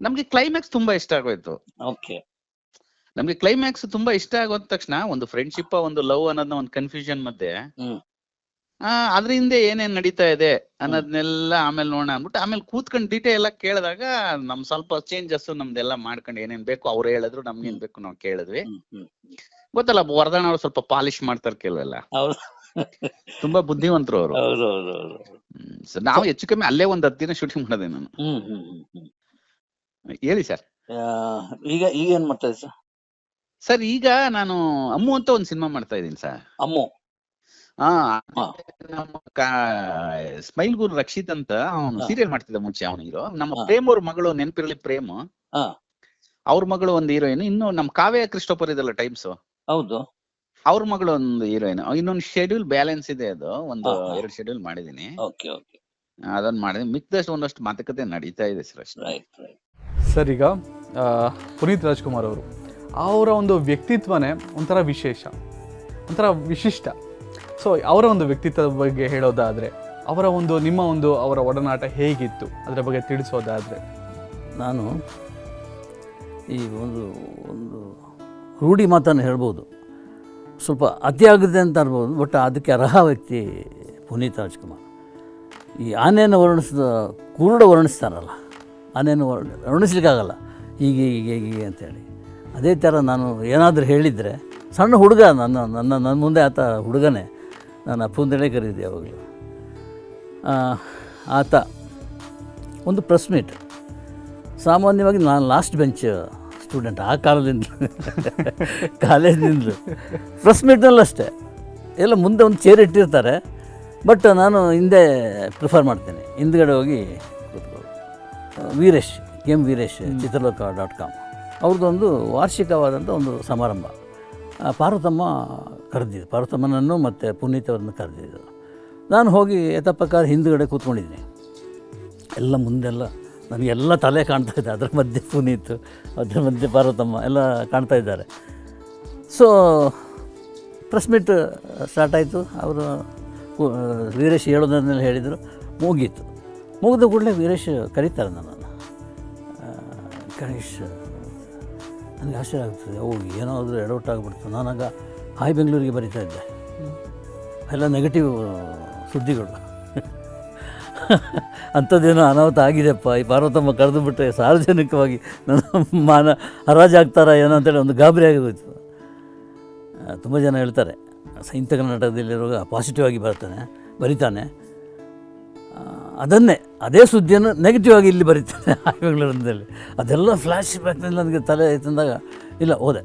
ನಮ್ಗೆ ಕ್ಲೈಮ್ಯಾಕ್ಸ್ ತುಂಬಾ ಇಷ್ಟ ಆಗೋಯ್ತು. ಓಕೆ. ನಮ್ಗೆ ಕ್ಲೈಮ್ಯಾಕ್ಸ್ ತುಂಬಾ ಇಷ್ಟ ಆಗೋದ ತಕ್ಷಣ ಒಂದು ಫ್ರೆಂಡ್ಶಿಪ್ ಒಂದು ಲವ್ ಅನ್ನೋದನ್ನ ಒಂದು ಕನ್ಫ್ಯೂಷನ್ ಮಧ್ಯೆ ಅದ್ರ ಹಿಂದೆ ಏನೇನ್ ನಡೀತಾ ಇದೆ ಅನ್ನೋದನ್ನೆಲ್ಲ ಆಮೇಲೆ ನೋಡೋಣ ಅಂದ್ಬಿಟ್ಟು ಆಮೇಲೆ ಕೂತ್ಕೊಂಡು ಡೀಟೇಲ್ ಎಲ್ಲ ಕೇಳಿದಾಗ ನಮ್ ಸ್ವಲ್ಪ ಚೇಂಜಸ್ ನಮ್ದೆಲ್ಲ ಮಾಡ್ಕೊಂಡು ಏನೇನ್ ಬೇಕು ಅವ್ರು ಹೇಳಿದ್ರು ನಮ್ಗೇನ್ ಬೇಕು ನಾವು ಕೇಳಿದ್ವಿ. ಗೊತ್ತಲ್ಲ ವರ್ಧನ್ ಅವ್ರು ಸ್ವಲ್ಪ ಪಾಲಿಶ್ ಮಾಡ್ತಾರೆ ಕೆಲವೆಲ್ಲ. ತುಂಬಾ ಬುದ್ಧಿವಂತರು ಅವರು. ನಾವು ಹೆಚ್ಚು ಕಮ್ಮಿ ಅಲ್ಲೇ ಒಂದ್ ಹತ್ತು ದಿನ ಶೂಟಿಂಗ್ ಮಾಡಿದೆ ನಾನು. ಹೇಳಿ ಸರ್. ಈಗ ಈಗ ಏನ್ ಮಾಡ್ತಾ ಇದ್ದೀರಿ ಸರ್? ಸರ್ ಈಗ ನಾನು ಅಮ್ಮು ಅಂತ ಒಂದ್ ಸಿನಿಮಾ ಮಾಡ್ತಾ ಇದ್ದೀನಿ ಸರ್. ಅಮ್ಮು? ಹಾ ಸ್ಮೈಲ್ ಗುರು ರಕ್ಷಿತ್ ಅಂತ ಅವನು ಸೀರಿಯಲ್ ಮಾಡ್ತಿದ್ದ ಮುಂಚೆ ಅವನ ಹೀರೋ. ನಮ್ಮ. ಪ್ರೇಮ್ ಅವ್ರ ಮಗಳು ನೆನಪಿರಲಿ ಪ್ರೇಮ್. ಅವ್ರ ಮಗಳು ಒಂದು ಹೀರೋಯಿನ್ ಇನ್ನು ನಮ್ ಕಾವ್ಯ ಕ್ರಿಸ್ಟೋಪರ್ ಇದಲ್ಲ ಟೈಮ್ಸ್. ಹೌದು. ಅವ್ರ ಮಗಳು ಒಂದು ಹೀರೋಯಿನ್ ಇನ್ನೊಂದು ಶೆಡ್ಯೂಲ್ ಬ್ಯಾಲೆನ್ಸ್ ಇದೆ ಅದು. ಒಂದು ಹಾ, ಹಾ. ಎರಡು ಶೆಡ್ಯೂಲ್ ಮಾಡಿದೀನಿ ಓಕೆ ಓಕೆ ಅದನ್ನ ಮಾಡಿದೀನಿ ಮಿಕ್ಕದಷ್ಟು ಒಂದಷ್ಟು ಮಾತುಕತೆ ನಡೀತಾ ಇದೆ ಸರ್ ಅಷ್ಟೇ. ರೈಟ್ ರೈಟ್ ಸರ್ ಈಗ ಆ, ಪುನೀತ್ ರಾಜ್ಕುಮಾರ್ ಅವರು ಅವರ ಒಂದು ವ್ಯಕ್ತಿತ್ವನೇ ಒಂಥರ ವಿಶೇಷ. ಒಂಥರ ವಿಶಿಷ್ಟ. ಸೊ ಅವರ ಒಂದು ವ್ಯಕ್ತಿತ್ವದ ಬಗ್ಗೆ ಹೇಳೋದಾದರೆ ಅವರ ಒಂದು ನಿಮ್ಮ ಒಂದು ಅವರ ಒಡನಾಟ ಹೇಗಿತ್ತು? ಅದರ ಬಗ್ಗೆ ತಿಳಿಸೋದಾದರೆ. ನಾನು ಈ ಒಂದು ಒಂದು ರೂಢಿ ಮಾತನ್ನು ಹೇಳ್ಬೋದು. ಸ್ವಲ್ಪ ಅತಿ ಆಗಿದೆ ಅಂತ ಅನ್ಬೋದು. ಬಟ್ ಅದಕ್ಕೆ ಅರ್ಹ ವ್ಯಕ್ತಿ ಪುನೀತ್ ರಾಜ್ಕುಮಾರ್. ಈ ಆನೆಯನ್ನು ವರ್ಣಿಸಿದ ಕುರುಡ ವರ್ಣಿಸ್ತಾರಲ್ಲ, ಆನೆಯನ್ನು ವರ್ಣಿಸ್ಲಿಕ್ಕಾಗಲ್ಲ. ಹೀಗೆ ಹೀಗೆ ಹೀಗೆ ಅಂತೇಳಿ ಅದೇ ಥರ ನಾನು ಏನಾದರೂ ಹೇಳಿದರೆ, ಸಣ್ಣ ಹುಡುಗ, ನನ್ನ ನನ್ನ ನನ್ನ ಮುಂದೆ ಆತ ಹುಡುಗನೇ ನಾನು ಅಪ್ಪಂದೇಳೆ ಕರೀದೆ ಯಾವಾಗಲೂ. ಆತ ಒಂದು ಪ್ರೆಸ್ ಮೀಟ್. ಸಾಮಾನ್ಯವಾಗಿ ನಾನು ಲಾಸ್ಟ್ ಬೆಂಚ್ ಸ್ಟೂಡೆಂಟ್ ಆ ಕಾಲದಿಂದ ಕಾಲೇಜಿನಿಂದಲೂ ಪ್ರೆಸ್ ಮೀಟ್ನಲ್ಲೂ ಅಷ್ಟೇ. ಎಲ್ಲ ಮುಂದೆ ಒಂದು ಚೇರ್ ಇಟ್ಟಿರ್ತಾರೆ. ಬಟ್ ನಾನು ಹಿಂದೆ ಪ್ರಿಫರ್ ಮಾಡ್ತೇನೆ. ಹಿಂದ್ಗಡೆ ಹೋಗಿ ಕೂತ್ಕೊಳ್ಳೋದು. Veeresh K M Veeresh Chitraloka dot com ಅವ್ರದ್ದೊಂದು ವಾರ್ಷಿಕವಾದಂಥ ಒಂದು ಸಮಾರಂಭ. ಪಾರ್ವತಮ್ಮ ಕರೆದಿದ್ದು. ಪಾರ್ವತಮ್ಮನನ್ನು ಮತ್ತು ಪುನೀತ್ ಅವರನ್ನು ಕರೆದಿದ್ದು. ನಾನು ಹೋಗಿ ಯಥಪ್ರಕಾರ ಹಿಂದ್ಗಡೆ ಕೂತ್ಕೊಂಡಿದ್ದೀನಿ. ಎಲ್ಲ ಮುಂದೆಲ್ಲ ನನಗೆಲ್ಲ ತಲೆ ಕಾಣ್ತಾ ಇದೆ. ಅದರ ಮಧ್ಯೆ ಪುನೀತ್, ಅದರ ಮಧ್ಯೆ ಪಾರ್ವತಮ್ಮ ಎಲ್ಲ ಕಾಣ್ತಾ ಇದ್ದಾರೆ. ಸೊ ಪ್ರೆಸ್ ಮೀಟ್ ಸ್ಟಾರ್ಟ್ ಆಯಿತು. ಅವರು ವೀರೇಶ್ ಹೇಳೋದನ್ನೆಲ್ಲ ಹೇಳಿದರು. ಮುಗೀತು. ಮುಗಿದ ಕೂಡಲೇ ವೀರೇಶ್ ಕರೀತಾರೆ ನನ್ನನ್ನು. ಗಣೇಶ್, ನನಗೆ ಆಶ್ಚರ್ಯ ಆಗ್ತದೆ. ಓ, ಏನಾದರೂ ಎಡವಟ್ ಆಗಿಬಿಡ್ತು ನಾನಾಗ ಹಾಯ್ ಬೆಂಗಳೂರಿಗೆ ಬರಿತಾ ಇದ್ದೆ. ಎಲ್ಲ ನೆಗೆಟಿವ್ ಸುದ್ದಿಗಳು. ಅಂಥದ್ದೇನೋ ಅನಾಹುತ ಆಗಿದೆಪ್ಪ. ಈ ಪಾರ್ವತಮ್ಮ ಕರೆದು ಬಿಟ್ಟರೆ ಸಾರ್ವಜನಿಕವಾಗಿ ನನ್ನ ಮಾನ ಹರಾಜಾಗ್ತಾರ ಏನೋ ಅಂತೇಳಿ ಒಂದು ಗಾಬರಿ ಆಗೋಯ್ತು. ತುಂಬ ಜನ ಹೇಳ್ತಾರೆ ಸೈಂತ ಕರ್ನಾಟಕದಲ್ಲಿರುವಾಗ ಪಾಸಿಟಿವ್ ಆಗಿ ಬರ್ತಾನೆ, ಬರಿತಾನೆ. ಅದನ್ನೇ, ಅದೇ ಸುದ್ದಿಯನ್ನು ನೆಗೆಟಿವ್ ಆಗಿ ಇಲ್ಲಿ ಬರೀತಾನೆ ಬೆಂಗಳೂರಿನಲ್ಲಿ ಅದೆಲ್ಲ ಫ್ಲ್ಯಾಶ್ ಬ್ಯಾಕ್ನಲ್ಲಿ ನನಗೆ ತಲೆ ತಂದಾಗ ಇಲ್ಲ, ಹೋದೆ.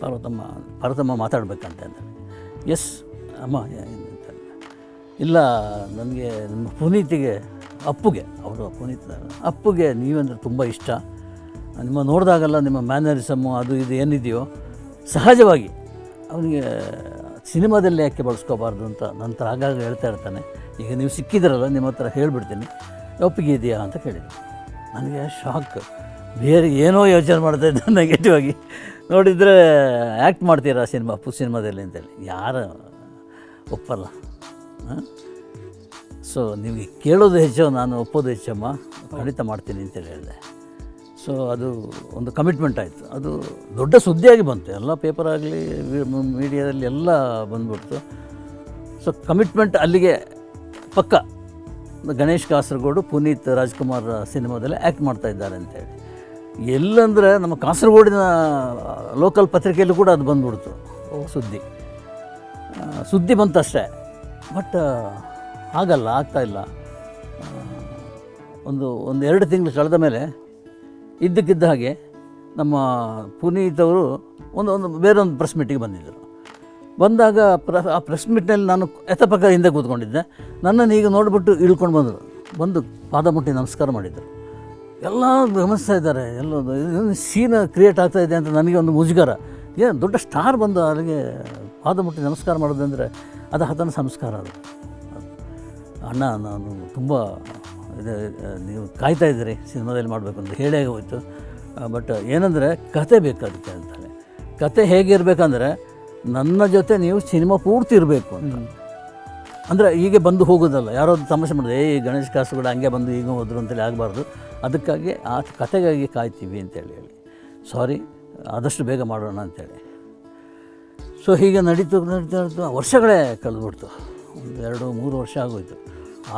ಪಾರ್ವತಮ್ಮ ಪಾರ್ವತಮ್ಮ ಮಾತಾಡಬೇಕಂತ ಎಸ್ ಅಮ್ಮ. ಇಲ್ಲ, ನನಗೆ ನಮ್ಮ ಪುನೀತಿಗೆ, ಅಪ್ಪುಗೆ, ಅವರು ಪುನೀತ್ ಅಪ್ಪುಗೆ ನೀವಂದ್ರೆ ತುಂಬ ಇಷ್ಟ. ನಿಮ್ಮ ನೋಡಿದಾಗಲ್ಲ ನಿಮ್ಮ ಮ್ಯಾನರಿಸಮ್ಮು ಅದು ಇದು ಏನಿದೆಯೋ, ಸಹಜವಾಗಿ ಅವನಿಗೆ ಸಿನಿಮಾದಲ್ಲಿ ಯಾಕೆ ಬಳಸ್ಕೋಬಾರ್ದು ಅಂತ ನಂತರ ಆಗಾಗ ಹೇಳ್ತಾ ಇರ್ತಾನೆ. ಈಗ ನೀವು ಸಿಕ್ಕಿದ್ರಲ್ಲ, ನಿಮ್ಮ ಹತ್ರ ಹೇಳಿಬಿಡ್ತೀನಿ. ಒಪ್ಪಿಗೆ ಇದೆಯಾ ಅಂತ ಕೇಳಿದೆ ನನಗೆ ಶಾಕ್ ಬೇರೆ ಏನೋ ಯೋಚನೆ ಮಾಡ್ತಾ ಇದ್ದ ನೆಗೆಟಿವ್ ಆಗಿ. ನೋಡಿದರೆ ಆ್ಯಕ್ಟ್ ಮಾಡ್ತೀರಾ ಸಿನಿಮಾ ಅಪ್ಪು ಸಿನಿಮಾದಲ್ಲಿ ಅಂತೇಳಿ. ಯಾರು ಒಪ್ಪಲ್ಲ. ಸೊ ನಿಮಗೆ ಕೇಳೋದು ಹೆಚ್ಚು ನಾನು ಒಪ್ಪೋದು ಹೆಚ್ಚಮ್ಮ ಖಂಡಿತ ಮಾಡ್ತೀನಿ ಅಂತೇಳಿ ಹೇಳಿದೆ. ಸೊ ಅದು ಒಂದು ಕಮಿಟ್ಮೆಂಟ್ ಆಯಿತು. ಅದು ದೊಡ್ಡ ಸುದ್ದಿಯಾಗಿ ಬಂತು. ಎಲ್ಲ ಪೇಪರ್ ಆಗಲಿ ಮೀಡಿಯಾದಲ್ಲಿ ಎಲ್ಲ ಬಂದ್ಬಿಡ್ತು. ಸೊ ಕಮಿಟ್ಮೆಂಟ್ ಅಲ್ಲಿಗೆ ಪಕ್ಕ ಗಣೇಶ್ ಕಾಸರಗೋಡು ಪುನೀತ್ ರಾಜ್ಕುಮಾರ್ ಸಿನಿಮಾದಲ್ಲಿ ಆ್ಯಕ್ಟ್ ಮಾಡ್ತಾ ಇದ್ದಾರೆ ಅಂತೇಳಿ ಎಲ್ಲಂದರೆ ನಮ್ಮ ಕಾಸರಗೋಡಿನ ಲೋಕಲ್ ಪತ್ರಿಕೆಯಲ್ಲೂ ಕೂಡ ಅದು ಬಂದ್ಬಿಡ್ತು. ಸುದ್ದಿ. ಸುದ್ದಿ ಬಂತಷ್ಟೇ. ಬಟ್ ಆಗಲ್ಲ ಇಲ್ಲ. ಒಂದು ಒಂದು ಎರಡು ತಿಂಗಳು ಕಳೆದ ಮೇಲೆ ಇದ್ದಕ್ಕಿದ್ದ ಹಾಗೆ ನಮ್ಮ ಪುನೀತ್ ಅವರು ಒಂದು ಒಂದು ಬೇರೊಂದು ಪ್ರೆಸ್ ಮೀಟಿಗೆ ಬಂದಿದ್ದರು. ಬಂದಾಗ ಪ್ರ, ಆ ಪ್ರೆಸ್ ಮೀಟ್ನಲ್ಲಿ ನಾನು ಎತ್ತಪಕ್ಕ ಹಿಂದೆ ಕೂತ್ಕೊಂಡಿದ್ದೆ. ನನ್ನನ್ನು ಈಗ ನೋಡಿಬಿಟ್ಟು ಇಳ್ಕೊಂಡು ಬಂದರು. ಬಂದು ಪಾದ ಮುಟ್ಟಿ ನಮಸ್ಕಾರ ಮಾಡಿದರು. ಎಲ್ಲ ಗಮನಿಸ್ತಾ ಇದ್ದಾರೆ. ಎಲ್ಲ ಸೀನ್ ಕ್ರಿಯೇಟ್ ಆಗ್ತಾ ಇದೆ ಅಂತ ನನಗೆ ಒಂದು ಮುಜುಗರ. ಏನು ದೊಡ್ಡ ಸ್ಟಾರ್ ಬಂದು ಅಲ್ಲಿಗೆ ಪಾದ ಮುಟ್ಟಿ ನಮಸ್ಕಾರ ಮಾಡೋದಂದರೆ ಅದು ಹತನ ಸಂಸ್ಕಾರ ಅದು. ಅಣ್ಣ ನಾನು ತುಂಬ ಇದು ನೀವು ಕಾಯ್ತಾ ಇದ್ದೀರಿ ಸಿನಿಮಾದಲ್ಲಿ ಮಾಡಬೇಕು ಅಂತ ಹೇಳೇ ಹೋಯಿತು ಬಟ್ ಏನಂದರೆ ಕತೆ ಬೇಕು ಅದಕ್ಕೆ ಅಂತಾರೆ ಕತೆ ಹೇಗಿರಬೇಕಂದ್ರೆ ನನ್ನ ಜೊತೆ ನೀವು ಸಿನಿಮಾ ಪೂರ್ತಿ ಇರಬೇಕು ಅಂತ. ಅಂದರೆ ಹೀಗೆ ಬಂದು ಹೋಗೋದಲ್ಲ ಯಾರೋ ತಮಾಷೆ ಮಾಡಿದೆ ಏ ಗಣೇಶ್ ಕೂಡ ಹಂಗೆ ಬಂದು ಈಗ ಹೋದ್ರು ಅಂತೇಳಿ ಆಗಬಾರ್ದು. ಅದಕ್ಕಾಗಿ ಆ ಕತೆಗಾಗಿ ಕಾಯ್ತೀವಿ ಅಂತೇಳಿ ಹೇಳಿ. ಸಾರಿ ಆದಷ್ಟು ಬೇಗ ಮಾಡೋಣ ಅಂತೇಳಿ. ಸೊ ಹೀಗೆ ನಡೀತು, ನಡೀತಾ, ನಡೀತು, ವರ್ಷಗಳೇ ಕಳೆದ್ಬಿಡ್ತು. ಒಂದು ಎರಡು, ಮೂರು ವರ್ಷ ಆಗೋಯ್ತು.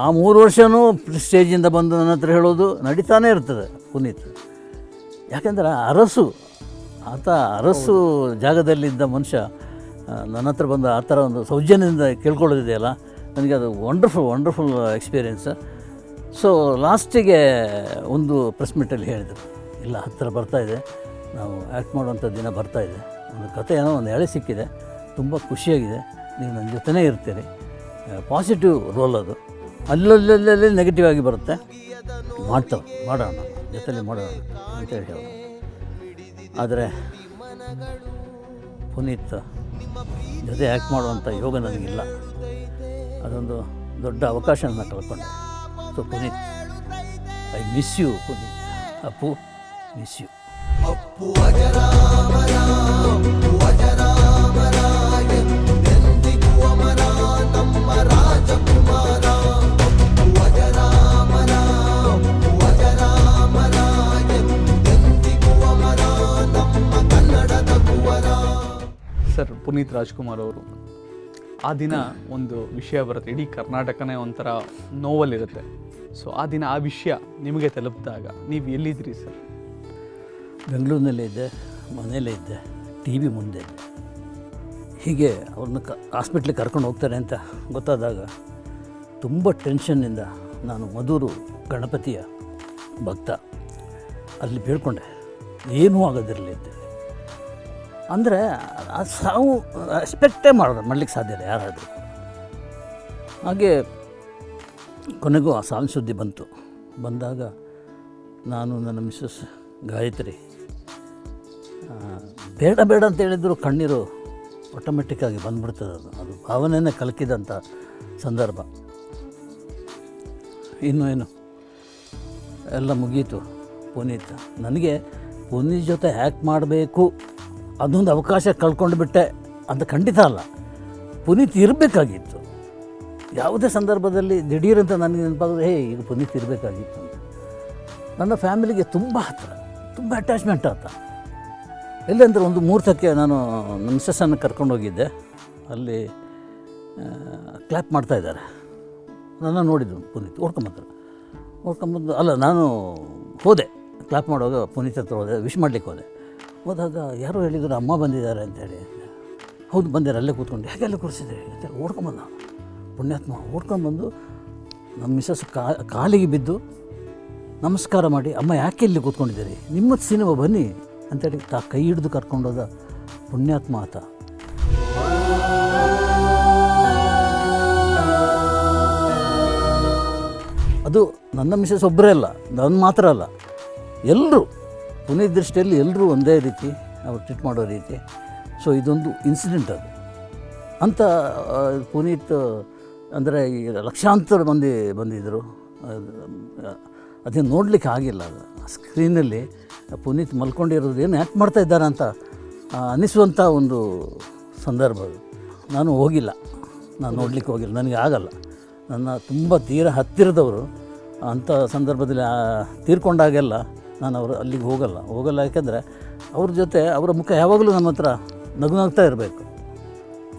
ಆ ಮೂರು ವರ್ಷವೂ ಸ್ಟೇಜಿಂದ ಬಂದು ನನ್ನ ಹತ್ರ ಹೇಳೋದು ನಡೀತಾನೇ ಇರ್ತದೆ ಪುನೀತ್. ಯಾಕೆಂದ್ರೆ ಅರಸು, ಆತ ಅರಸು ಜಾಗದಲ್ಲಿದ್ದ ಮನುಷ್ಯ ನನ್ನ ಹತ್ರ ಬಂದ ಆ ಥರ ಒಂದು ಸೌಜನ್ಯದಿಂದ ಕೇಳ್ಕೊಳ್ಳೋದಿದೆಯಲ್ಲ, ನನಗೆ ಅದು ವಂಡರ್ಫುಲ್ ವಂಡರ್ಫುಲ್ ಎಕ್ಸ್ಪೀರಿಯೆನ್ಸ್ ಸೊ ಲಾಸ್ಟಿಗೆ ಒಂದು ಪ್ರೆಸ್ ಮೀಟಲ್ಲಿ ಹೇಳಿದರು. ಇಲ್ಲ, ಹತ್ತಿರ ಬರ್ತಾ ಇದೆ. ನಾವು ಆ್ಯಕ್ಟ್ ಮಾಡುವಂಥ ದಿನ ಬರ್ತಾಯಿದೆ ಒಂದು ಕತೆ ಏನೋ ಒಂದು ಎಳೆ ಸಿಕ್ಕಿದೆ. ತುಂಬ ಖುಷಿಯಾಗಿದೆ. ನೀವು ನನ್ನ ಜೊತೆನೇ ಇರ್ತೀರಿ. ಪಾಸಿಟಿವ್ ರೋಲ್ ಅದು. ಅಲ್ಲಲ್ಲಲ್ಲಿ ನೆಗೆಟಿವ್ ಆಗಿ ಬರುತ್ತೆ. ಮಾಡ್ತವೆ. ಮಾಡೋಣ. ಜೊತೆಲಿ ಮಾಡೋಣ ಅಂತ ಹೇಳಿ ಆದರೆ ಪುನೀತ್ ಜೊತೆ ಆ್ಯಕ್ಟ್ ಮಾಡುವಂಥ ಯೋಗ ನನಗಿಲ್ಲ. ಅದೊಂದು ದೊಡ್ಡ ಅವಕಾಶ ನನ್ನ ಕಳ್ಕೊಂಡೆ so Puneeth I miss you Puneeth. Appu miss you sir Puneeth Rajkumar ಅವರು. ಆ ದಿನ ಒಂದು ವಿಷಯ ಬರುತ್ತೆ. ಇಡೀ ಕರ್ನಾಟಕನೇ ಒಂಥರ ನೋವಲ್ಲಿರುತ್ತೆ. ಸೊ ಆ ದಿನ ಆ ವಿಷಯ ನಿಮಗೆ ತಲುಪಿದಾಗ ನೀವು ಎಲ್ಲಿದ್ದೀರಿ ಸರ್? ಬೆಂಗಳೂರಿನಲ್ಲೇ ಇದ್ದೆ, ಮನೆಯಲ್ಲೇ ಇದ್ದೆ, ಟಿ ವಿ ಮುಂದೆ ಹೀಗೆ ಅವ್ರನ್ನ ಕ, ಹಾಸ್ಪಿಟ್ಲಿಗೆ ಕರ್ಕೊಂಡು ಹೋಗ್ತಾರೆ ಅಂತ ಗೊತ್ತಾದಾಗ ತುಂಬ ಟೆನ್ಷನ್ನಿಂದ ನಾನು ಮಧೂರು ಗಣಪತಿಯ ಭಕ್ತ. ಅಲ್ಲಿ ಬೇಡ್ಕೊಂಡೆ, ಏನೂ ಆಗೋದಿರಲಿ ಅಂತೇಳಿ ಅಂದರೆ ಆ ಸಾವು ಎಕ್ಸ್ಪೆಕ್ಟೇ ಮಾಡೋದು, ಮಾಡಲಿಕ್ಕೆ ಸಾಧ್ಯ ಇಲ್ಲ, ಯಾರಾದರೂ. ಹಾಗೆ ಕೊನೆಗೂ ಆ ಸಾವಿನ ಸುದ್ದಿ ಬಂತು. ಬಂದಾಗ ನಾನು ನನ್ನ ಮಿಸ್ಸಸ್ ಗಾಯತ್ರಿ ಬೇಡ ಬೇಡ ಅಂತ ಹೇಳಿದ್ರು ಕಣ್ಣೀರು ಆಟೋಮೆಟಿಕ್ಕಾಗಿ ಬಂದ್ಬಿಡ್ತದೆ ಅದು. ಅದು ಭಾವನೆನೇ ಕಲಕಿದಂಥ ಸಂದರ್ಭ. ಇನ್ನು ಏನು? ಎಲ್ಲ ಮುಗೀತು ಪುನೀತ್. ನನಗೆ ಪುನೀತ್ ಜೊತೆ ಹ್ಯಾಕ್ ಮಾಡಬೇಕು ಅದೊಂದು ಅವಕಾಶ ಕಳ್ಕೊಂಡು ಬಿಟ್ಟೆ ಅಂತ ಖಂಡಿತ ಅಲ್ಲ. ಪುನೀತ್ ಇರಬೇಕಾಗಿತ್ತು. ಯಾವುದೇ ಸಂದರ್ಭದಲ್ಲಿ ದಿಢೀರಂತ ನನಗೆ ನೆನಪಾಗೋದು, ಹೇ, ಈಗ ಪುನೀತ್ ಇರಬೇಕಾಗಿತ್ತು ಅಂತ. ನನ್ನ ಫ್ಯಾಮಿಲಿಗೆ ತುಂಬ ಹತ್ತಿರ ತುಂಬ ಅಟ್ಯಾಚ್ಮೆಂಟ್ ಆತ. ಎಲ್ಲೆಂದ್ರೆ ಒಂದು ಮುಹೂರ್ತಕ್ಕೆ ನಾನು ನಮ್ಮ ಮಿಸ್ಸಸ್ಸನ್ನು ಕರ್ಕೊಂಡೋಗಿದ್ದೆ ಅಲ್ಲಿ ಕ್ಲ್ಯಾಪ್ ಮಾಡ್ತಾ ಇದ್ದಾರೆ. ನನ್ನ ನೋಡಿದ್ದು ಪುನೀತ್ ಓಡ್ಕೊಂಬಂದರು ಓಡ್ಕೊಂಬಂದು ಅಲ್ಲ, ನಾನು ಹೋದೆ. ಕ್ಲಾಪ್ ಮಾಡುವಾಗ ಪುನೀತ್ ಹತ್ರ ಹೋದೆ ವಿಶ್ ಮಾಡ್ಲಿಕ್ಕೆ ಹೋದೆ. ಹೋದಾಗ ಯಾರೋ ಹೇಳಿದ್ರು ಅಮ್ಮ ಬಂದಿದ್ದಾರೆ ಅಂತೇಳಿ. ಹೌದು ಬಂದಿದ್ದಾರೆ ಅಲ್ಲೇ ಕೂತ್ಕೊಂಡು. ಹೇಗೆ ಅಲ್ಲೇ ಕೂರಿಸಿದ್ರಿ ಅಂತೇಳಿ ಓಡ್ಕೊಂಬಂದ. ಪುಣ್ಯಾತ್ಮ ಓಡ್ಕೊಂಬಂದು ನಮ್ಮ ಮಿಸಸ್ ಕಾ, ಕಾಲಿಗೆ ಬಿದ್ದು, ನಮಸ್ಕಾರ ಮಾಡಿ, ಅಮ್ಮ ಯಾಕೆ ಇಲ್ಲಿ ಕೂತ್ಕೊಂಡಿದ್ದೀರಿ? ನಿಮ್ಮ ಸಿನಿಮಾ ಬನ್ನಿ ಅಂತೇಳಿ ತಾ ಕೈ ಹಿಡಿದು ಕರ್ಕೊಂಡೋದ ಪುಣ್ಯಾತ್ಮ ಆತ. ಅದು ನನ್ನ ಮಿಸಸ್ ಒಬ್ಬರೇ ಅಲ್ಲ ನನ್ನ ಮಾತ್ರ ಅಲ್ಲ ಎಲ್ಲರೂ ಪುನೀತ್ ದೃಷ್ಟಿಯಲ್ಲಿ ಎಲ್ಲರೂ ಒಂದೇ ರೀತಿ ಅವ್ರು ಟ್ರೀಟ್ ಮಾಡೋ ರೀತಿ. ಸೊ ಇದೊಂದು ಇನ್ಸಿಡೆಂಟ್ ಅದು. ಅಂತ ಪುನೀತ್, ಅಂದರೆ ಈ ಲಕ್ಷಾಂತರ ಮಂದಿ ಬಂದಿದ್ದರು ಅದೇನು ನೋಡಲಿಕ್ಕೆ ಆಗಿಲ್ಲ ಅದು. ಸ್ಕ್ರೀನಲ್ಲಿ ಪುನೀತ್ ಮಲ್ಕೊಂಡಿರೋದು ಏನು ಆ್ಯಕ್ಟ್ ಮಾಡ್ತಾ ಇದ್ದಾರೆ ಅಂತ ಅನ್ನಿಸುವಂಥ ಒಂದು ಸಂದರ್ಭ ನಾನು ಹೋಗಿಲ್ಲ. ನಾನು ನೋಡಲಿಕ್ಕೆ ಹೋಗಿಲ್ಲ. ನನಗೆ ಆಗಲ್ಲ. ನನ್ನ ತುಂಬ ತೀರ ಹತ್ತಿರದವರು ಅಂಥ ಸಂದರ್ಭದಲ್ಲಿ ತೀರ್ಕೊಂಡಾಗೆಲ್ಲ ನಾನು ಅವರು ಅಲ್ಲಿಗೆ ಹೋಗಲ್ಲ. ಹೋಗಲ್ಲ ಯಾಕೆಂದರೆ ಅವ್ರ ಜೊತೆ ಅವರ ಮುಖ ಯಾವಾಗಲೂ ನಮ್ಮ ಹತ್ರ ನಗು ನಗ್ತಾ ಇರಬೇಕು.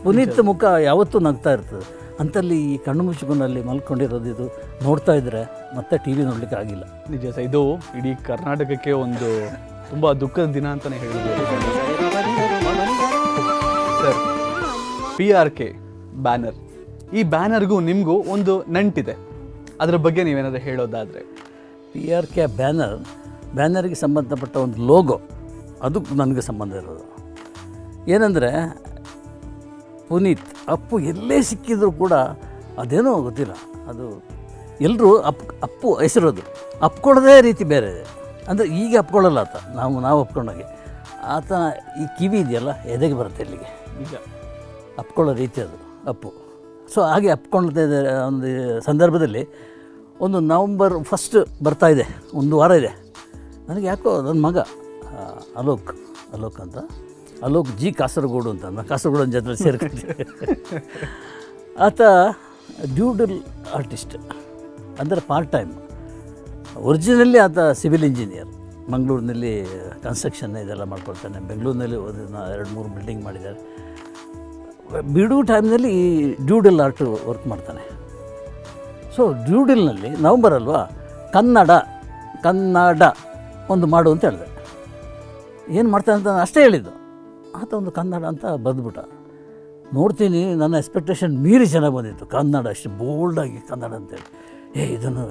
ಪುನೀತ್ ಮುಖ ಯಾವತ್ತೂ ನಗ್ತಾ ಇರ್ತದೆ. ಅಂತಲ್ಲಿ ಈ ಕಣ್ಣು ಮುಚ್ಚಿಕೊಂಡಲ್ಲಿ ಮಲ್ಕೊಂಡಿರೋದು ಇದು ನೋಡ್ತಾ ಇದ್ದರೆ ಮತ್ತೆ ಟಿ ವಿ ನೋಡಲಿಕ್ಕೆ ಆಗಿಲ್ಲ. ನಿಜ ಸರ್ ಇದು ಇಡೀ ಕರ್ನಾಟಕಕ್ಕೆ ಒಂದು ತುಂಬ ದುಃಖದ ದಿನ ಅಂತಲೇ ಹೇಳ್ಬೋದು. Sir P R K banner ಈ ಬ್ಯಾನರ್ಗೂ ನಿಮಗೂ ಒಂದು ನಂಟಿದೆ. ಅದರ ಬಗ್ಗೆ ನೀವೇನಾದರೂ ಹೇಳೋದಾದರೆ. ಪಿ ಆರ್ ಕೆ ಬ್ಯಾನರ್ ಬ್ಯಾನರ್ಗೆ ಸಂಬಂಧಪಟ್ಟ ಒಂದು ಲೋಗೋ ಅದು ನನಗೆ ಸಂಬಂಧ ಇರೋದು. ಏನಂದರೆ ಪುನೀತ್ ಅಪ್ಪು ಎಲ್ಲೇ ಸಿಕ್ಕಿದ್ರು ಕೂಡ ಅದೇನೋ ಗೊತ್ತಿಲ್ಲ. ಅದು ಎಲ್ಲರೂ ಅಪ್ ಅಪ್ಪು ಹೆಸರೋದು ಅಪ್ಕೊಳ್ಳೋದೇ ರೀತಿ ಬೇರೆ ಇದೆ. ಅಂದರೆ ಈಗ ಅಪ್ಕೊಳ್ಳಲ್ಲ ಆತ. ನಾವು ನಾವು ಅಪ್ಕೊಂಡಾಗೆ. ಆತ ಈ ಕಿವಿ ಇದೆಯಲ್ಲ ಎದೆಗೆ ಬರುತ್ತೆ ಇಲ್ಲಿಗೆ? ಈಗ. ಅಪ್ಕೊಳ್ಳೋ ರೀತಿ ಅದು ಅಪ್ಪು. ಸೊ ಹಾಗೆ ಅಪ್ಕೊಳ್ತಾ ಒಂದು ಸಂದರ್ಭದಲ್ಲಿ ಒಂದು ನವಂಬರ್ ಫಸ್ಟ್ ಬರ್ತಾ ಇದೆ ಒಂದು ವಾರ ಇದೆ. ನನಗೆ ಯಾಕೋ ನನ್ನ ಮಗ ಅಲೋಕ್ ಅಲೋಕ್ ಅಂತ. ಅಲೋಕ್ ಜಿ ಕಾಸರಗೋಡು ಅಂತ. ನಾನು ಕಾಸರಗೋಡು ಜೊತೆ ಸೇರ್ಕೊಂಡೆ. ಆತ ಡ್ಯೂಡಲ್ ಆರ್ಟಿಸ್ಟ್ ಅಂದರೆ ಪಾರ್ಟ್ ಟೈಮ್ ಒರಿಜಿನಲ್ಲಿ ಆತ ಸಿವಿಲ್ ಇಂಜಿನಿಯರ್. ಮಂಗಳೂರಿನಲ್ಲಿ ಕನ್ಸ್ಟ್ರಕ್ಷನ್ ಇದೆಲ್ಲ ಮಾಡ್ಕೊಳ್ತಾನೆ. ಬೆಂಗಳೂರಿನಲ್ಲಿ ಒಂದು ಎರಡು ಮೂರು ಬಿಲ್ಡಿಂಗ್ ಮಾಡಿದ್ದಾರೆ. ಬಿಡು ಟೈಮ್ನಲ್ಲಿ ಈ ಡ್ಯೂಡಲ್ ಆರ್ಟ್ ವರ್ಕ್ ಮಾಡ್ತಾನೆ. ಸೊ ಡ್ಯೂಡಲ್ನಲ್ಲಿ ನವಂಬರ್ ಅಲ್ವಾ? ಕನ್ನಡ ಕನ್ನಡ. ಒಂದು ಮಾಡು ಅಂತ ಹೇಳಿದೆ. ಏನು ಮಾಡ್ತಾನೆ ಅಂತ ಅಷ್ಟೇ ಹೇಳಿದ್ದು. ಆತ ಒಂದು ಕನ್ನಡ ಅಂತ ಬರೆದ್ಬಿಟ್ಟ ನೋಡ್ತೀನಿ ನನ್ನ ಎಕ್ಸ್ಪೆಕ್ಟೇಷನ್ ಮೀರಿ ಚೆನ್ನಾಗಿ ಬಂದಿತ್ತು. ಕನ್ನಡ, ಅಷ್ಟು ಬೋಲ್ಡಾಗಿ ಕನ್ನಡ ಅಂತೇಳಿ ಏ, ಇದನ್ನು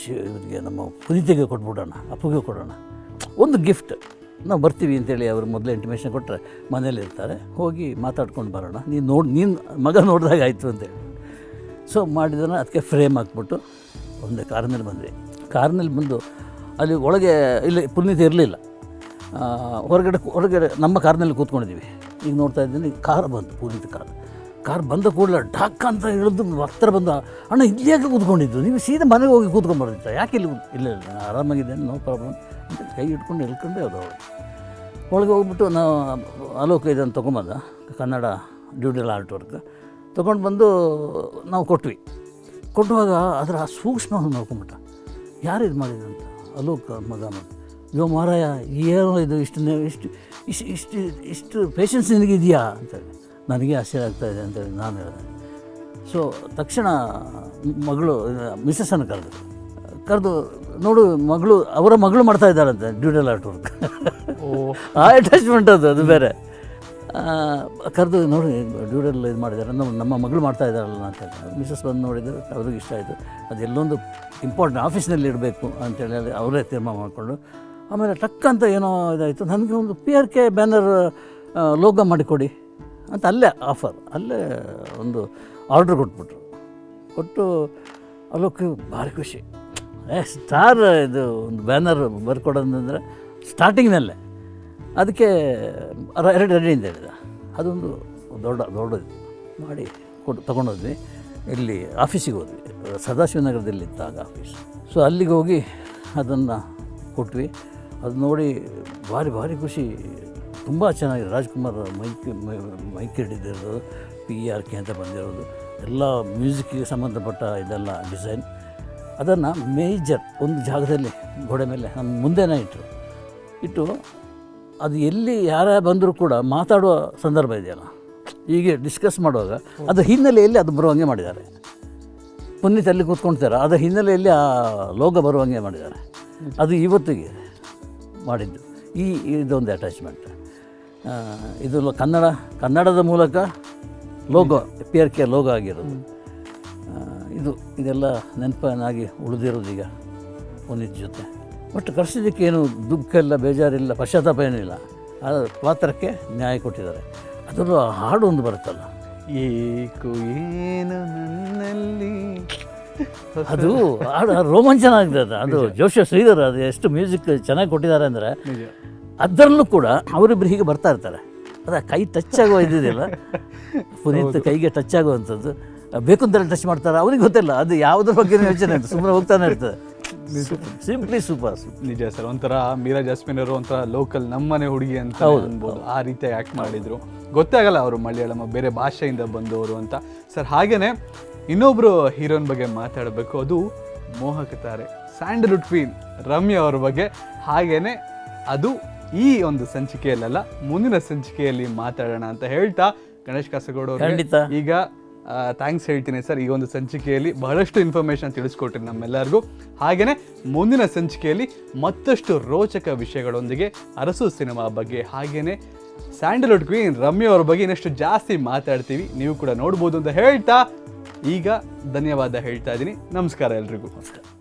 ಶಿ ಇವರಿಗೆ ನಮ್ಮ ಪುನೀತಿಗೆ ಕೊಟ್ಬಿಡೋಣ, ಅಪ್ಪಗೆ ಕೊಡೋಣ. ಒಂದು ಗಿಫ್ಟ್ ನಾವು ಬರ್ತೀವಿ ಅಂತೇಳಿ ಅವರು ಮೊದಲೇ ಇಂಟಿಮೇಷನ್ ಕೊಟ್ಟರೆ ಮನೇಲಿ ಇರ್ತಾರೆ. ಹೋಗಿ ಮಾತಾಡ್ಕೊಂಡು ಬರೋಣ. ನೀನು ನೋಡಿ, ನೀನು ಮಗ ನೋಡಿದಾಗ ಆಯಿತು ಅಂತೇಳಿ ಸೊ ಮಾಡಿದ್ರೆ ಅದಕ್ಕೆ ಫ್ರೇಮ್ ಹಾಕ್ಬಿಟ್ಟು ಒಂದೇ ಕಾರ್ನಲ್ಲಿ ಬಂದ್ವಿ. ಕಾರ್ನಲ್ಲಿ ಬಂದು ಅಲ್ಲಿ ಒಳಗೆ ಇಲ್ಲಿ ಪುನೀತ್ ಇರಲಿಲ್ಲ. ಹೊರಗಡೆ ಹೊರಗಡೆ ನಮ್ಮ ಕಾರ್ನಲ್ಲಿ ಕೂತ್ಕೊಂಡಿದ್ದೀವಿ. ಈಗ ನೋಡ್ತಾ ಇದ್ದೀನಿ, ಕಾರ್ ಬಂತು, ಪುನೀತ್ ಕಾರ್. ಕಾರ್ ಬಂದ ಕೂಡಲೇ ಡಾಕ್ ಅಂತ ಇಳಿದು ಹತ್ತಿರ ಬಂದ, ಅಣ್ಣ, ಇಲ್ಲಿ ಯಾಕೆ ಕೂತ್ಕೊಂಡಿದ್ದು? ನೀವು ಸೀದಾ ಮನೆಗೆ ಹೋಗಿ ಕೂತ್ಕೊಂಡ್ಬರ್ದಿತ್ತ ಯಾಕೆ ಇಲ್ಲಿ ಇಲ್ಲ ಇಲ್ಲ ಆರಾಮಾಗಿದ್ದೇನೆ, ನೋ ಪ್ರಾಬ್ಲಮ್ ಕೈ ಇಟ್ಕೊಂಡು ಎಳ್ಕೊಂಡೆ ಅದು ಅವಳು ಒಳಗೆ ಹೋಗ್ಬಿಟ್ಟು ನಾವು ಅಲೋಕ ಇದನ್ನು ತೊಗೊಂಬಂದ. Kannada doodle art work. ತೊಗೊಂಡು ಬಂದು ನಾವು ಕೊಟ್ವಿ. ಕೊಟ್ಟುವಾಗ ಅದರ ಆ ಸೂಕ್ಷ್ಮವನ್ನು ನೋಡ್ಕೊಂಬಿಟ್ಟ ಯಾರು ಇದು ಮಾಡಿದ್ರು ಅಂತ? ಅಲೋಕ್ ಮಗ ಮತ್ತು ಯೋ ಮಾರಾಯ ಏನೋ ಇದು ಇಷ್ಟು ಇಷ್ಟು ಇಷ್ಟು ಇಷ್ಟು ಇಷ್ಟು ಪೇಷನ್ಸ್ ನಿನಗಿದೆಯಾ ಅಂತೇಳಿ ನನಗೆ ಆಶ್ಚರ್ಯ ಆಗ್ತಾಯಿದೆ ಇದೆ ಅಂತೇಳಿ ನಾನು ಹೇಳಿದೆ. ಸೊ ತಕ್ಷಣ ಮಗಳು ಮಿಸ್ಸಸ್ಸನ್ನು ಕರೆದು. ಕರೆದು ನೋಡು ಮಗಳು ಅವರ ಮಗಳು ಮಾಡ್ತಾ ಇದ್ದಾರಂತೆ ಡ್ಯೂಡಲ್ ಆರ್ಟ್ ವರ್ಕ್ ಆ ಅಟ್ಯಾಚ್ಮೆಂಟ್ ಅದು ಅದು ಬೇರೆ. ಕರೆದು ನೋಡಿ ಡ್ಯೂಡಲ್ ಇದು ಮಾಡಿದ್ದಾರೆ. ನಮ್ಮ ನಮ್ಮ ಮಗಳು ಮಾಡ್ತಾ ಇದ್ದಾರಲ್ಲ ಅಂತ ಹೇಳಿ ಮಿಸಸ್ ಬಂದು ನೋಡಿದರು, ಅವ್ರಿಗೆ ಇಷ್ಟ ಆಯಿತು. ಅದು ಎಲ್ಲೊಂದು ಇಂಪಾರ್ಟೆಂಟ್ ಆಫೀಸ್ನಲ್ಲಿ ಇಡಬೇಕು ಅಂತೇಳಿ ಅವರೇ ತೀರ್ಮಾನ ಮಾಡಿಕೊಂಡು, ಆಮೇಲೆ ಟಕ್ ಅಂತ ಏನೋ ಇದಾಯಿತು. ನನಗೆ ಒಂದು P R K banner logo ಮಾಡಿಕೊಡಿ ಅಂತ ಅಲ್ಲೇ ಆಫರ್ ಅಲ್ಲೇ ಒಂದು ಆರ್ಡ್ರ್ ಕೊಟ್ಬಿಟ್ರು. ಕೊಟ್ಟು ಅಲ್ಲೋಕೆ ಭಾರಿ ಖುಷಿ. ಏ ಸ್ಟಾರ್ ಇದು ಒಂದು ಬ್ಯಾನರ್ ಬರ್ಕೊಡೋದಂದರೆ ಸ್ಟಾರ್ಟಿಂಗ್ನಲ್ಲೇ ಅದಕ್ಕೆ ಎರಡು ಅಂತ ಹೇಳಿದ. ಅದೊಂದು ದೊಡ್ಡ ದೊಡ್ಡ ಮಾಡಿ ಕೊಟ್ಟು ತೊಗೊಂಡೋದ್ವಿ. ಇಲ್ಲಿ ಆಫೀಸಿಗೆ ಹೋದ್ವಿ. ಸದಾಶಿವನಗರದಲ್ಲಿ ಇತ್ತು ಆಗ ಆಫೀಸ್. ಸೊ ಅಲ್ಲಿಗೆ ಹೋಗಿ ಅದನ್ನು ಕೊಟ್ವಿ. ಅದು ನೋಡಿ ಭಾರಿ ಭಾರಿ ಖುಷಿ. ತುಂಬ ಚೆನ್ನಾಗಿದೆ. ರಾಜ್ಕುಮಾರ್ ಮೈಕ್ ಮೈಕ್ ಹಿಡಿದಿರೋದು ಪಿ ಆರ್ ಕೆ ಅಂತ ಬಂದಿರೋದು. ಎಲ್ಲ ಮ್ಯೂಸಿಕ್ಗೆ ಸಂಬಂಧಪಟ್ಟ ಇದೆಲ್ಲ ಡಿಸೈನ್. ಅದನ್ನು ಮೇಜರ್ ಒಂದು ಜಾಗದಲ್ಲಿ, ಗೋಡೆ ಮೇಲೆ, ನಮ್ಮ ಮುಂದೆನೇ ಇಟ್ಟರು. ಇಟ್ಟು ಅದು ಎಲ್ಲಿ ಯಾರೇ ಬಂದರೂ ಕೂಡ ಮಾತಾಡುವ ಸಂದರ್ಭ ಇದೆಯಲ್ಲ, ಹೀಗೆ ಡಿಸ್ಕಸ್ ಮಾಡುವಾಗ ಅದು ಹಿನ್ನೆಲೆಯಲ್ಲಿ ಅದು ಬರುವಂಗೆ ಮಾಡಿದ್ದಾರೆ. ಪುನೀತ್ ಅಲ್ಲಿ ಕೂತ್ಕೊಳ್ತಾರೆ ಅದರ ಹಿನ್ನೆಲೆಯಲ್ಲಿ ಆ ಲೋಗ ಬರುವಂಗೆ ಮಾಡಿದ್ದಾರೆ. ಅದು ಇವತ್ತಿಗೆ ಮಾಡಿದ್ದು. ಈ ಇದೊಂದು ಅಟ್ಯಾಚ್ಮೆಂಟ್ ಇದು ಕನ್ನಡ, ಕನ್ನಡದ ಮೂಲಕ logo P R K logo ಆಗಿರೋದು. ಇದು ಇದೆಲ್ಲ ನೆನಪನಾಗಿ ಉಳಿದಿರೋದು ಈಗ ಪುನೀತ್ ಜೊತೆ. ಬಟ್ ಕರ್ಸಿದ್ದಕ್ಕೇನು ದುಃಖ ಇಲ್ಲ ಬೇಜಾರಿಲ್ಲ ಪಶ್ಚಾತ್ತಾಪ ಏನಿಲ್ಲ. ಆ ಪಾತ್ರಕ್ಕೆ ನ್ಯಾಯ ಕೊಟ್ಟಿದ್ದಾರೆ. ಅದರಲ್ಲೂ ಆ ಹಾಡು ಒಂದು ಬರುತ್ತಲ್ಲ. ಏಕು ಏನು ನನ್ನಲ್ಲಿ. ಅದು ಹಾಡು ರೋಮಾಂಚನ ಆಗಿದೆ ಅದು ಅದು ಜೋಶ ಶ್ರೀಧರ್ ಅದು ಎಷ್ಟು ಮ್ಯೂಸಿಕ್ ಚೆನ್ನಾಗಿ ಕೊಟ್ಟಿದ್ದಾರೆ ಅಂದರೆ ಅದರಲ್ಲೂ ಕೂಡ ಅವರಿಬ್ಬರು ಹೀಗೆ ಬರ್ತಾ ಇರ್ತಾರೆ. ಅದ ಕೈ ಟಚ್ ಆಗೋ ಇದ್ದಿದ್ದಿಲ್ಲ. ಪುನೀತ್ ಕೈಗೆ ಟಚ್ ಆಗುವಂಥದ್ದು. ಬೇಕು ಅಂತೇಳಿ ಟಚ್ ಮಾಡ್ತಾರೆ? ಅವ್ರಿಗೆ ಗೊತ್ತಿಲ್ಲ. ಅದು ಯಾವುದ್ರ ಬಗ್ಗೆ ಯೋಚನೆ ಅಂತ. ಸುಮ್ಮನೆ ಹೋಗ್ತಾನೆ ಇರ್ತದೆ. Simply super. ನಿಜ ಸರ್ ಒಂಥರ ಮೀರಾ ಜಾಸ್ಮಿನ್ ಅವರು ಒಂಥರ ಲೋಕಲ್ ನಮ್ಮನೆ ಹುಡುಗಿ ಅಂತ ಅನ್ಬೋದು. ಆ ರೀತಿಯಾಗಿ ಆ್ಯಕ್ಟ್ ಮಾಡಿದ್ರು. ಗೊತ್ತಾಗಲ್ಲ ಅವರು ಮಲಯಾಳಮ ಬೇರೆ ಭಾಷೆಯಿಂದ ಬಂದವರು ಅಂತ. ಸರ್ ಹಾಗೇನೆ ಇನ್ನೊಬ್ರು ಹೀರೋನ್ ಬಗ್ಗೆ ಮಾತಾಡಬೇಕು. ಅದು ಮೋಹಕ ತಾರೆ ಸ್ಯಾಂಡಲ್ವುಡ್ ಕ್ವೀನ್ ರಮ್ಯಾ ಅವ್ರ ಬಗ್ಗೆ. ಹಾಗೇನೆ ಅದು ಈ ಒಂದು ಸಂಚಿಕೆಯಲ್ಲಲ್ಲ ಮುಂದಿನ ಸಂಚಿಕೆಯಲ್ಲಿ ಮಾತಾಡೋಣ ಅಂತ ಹೇಳ್ತಾ ಗಣೇಶ್ ಅವ್ರಿಗೆ ಈಗ ಥ್ಯಾಂಕ್ಸ್ ಹೇಳ್ತೀನಿ ಸರ್ ಈ ಒಂದು ಸಂಚಿಕೆಯಲ್ಲಿ ಬಹಳಷ್ಟು ಇನ್ಫಾರ್ಮೇಷನ್ ತಿಳಿಸ್ಕೊಟ್ರಿ ನಮ್ಮೆಲ್ಲರಿಗೂ. ಹಾಗೆಯೇ ಮುಂದಿನ ಸಂಚಿಕೆಯಲ್ಲಿ ಮತ್ತಷ್ಟು ರೋಚಕ ವಿಷಯಗಳೊಂದಿಗೆ ಅರಸು ಸಿನಿಮಾ ಬಗ್ಗೆ ಹಾಗೆಯೇ ಸ್ಯಾಂಡಲ್ವುಡ್ ಕ್ವೀನ್ ರಮ್ಯ ಅವ್ರ ಬಗ್ಗೆ ಇನ್ನಷ್ಟು ಜಾಸ್ತಿ ಮಾತಾಡ್ತೀವಿ. ನೀವು ಕೂಡ ನೋಡ್ಬೋದು ಅಂತ ಹೇಳ್ತಾ ಈಗ ಧನ್ಯವಾದ ಹೇಳ್ತಾ ಇದ್ದೀನಿ. ನಮಸ್ಕಾರ ಎಲ್ರಿಗೂ. ನಮಸ್ಕಾರ.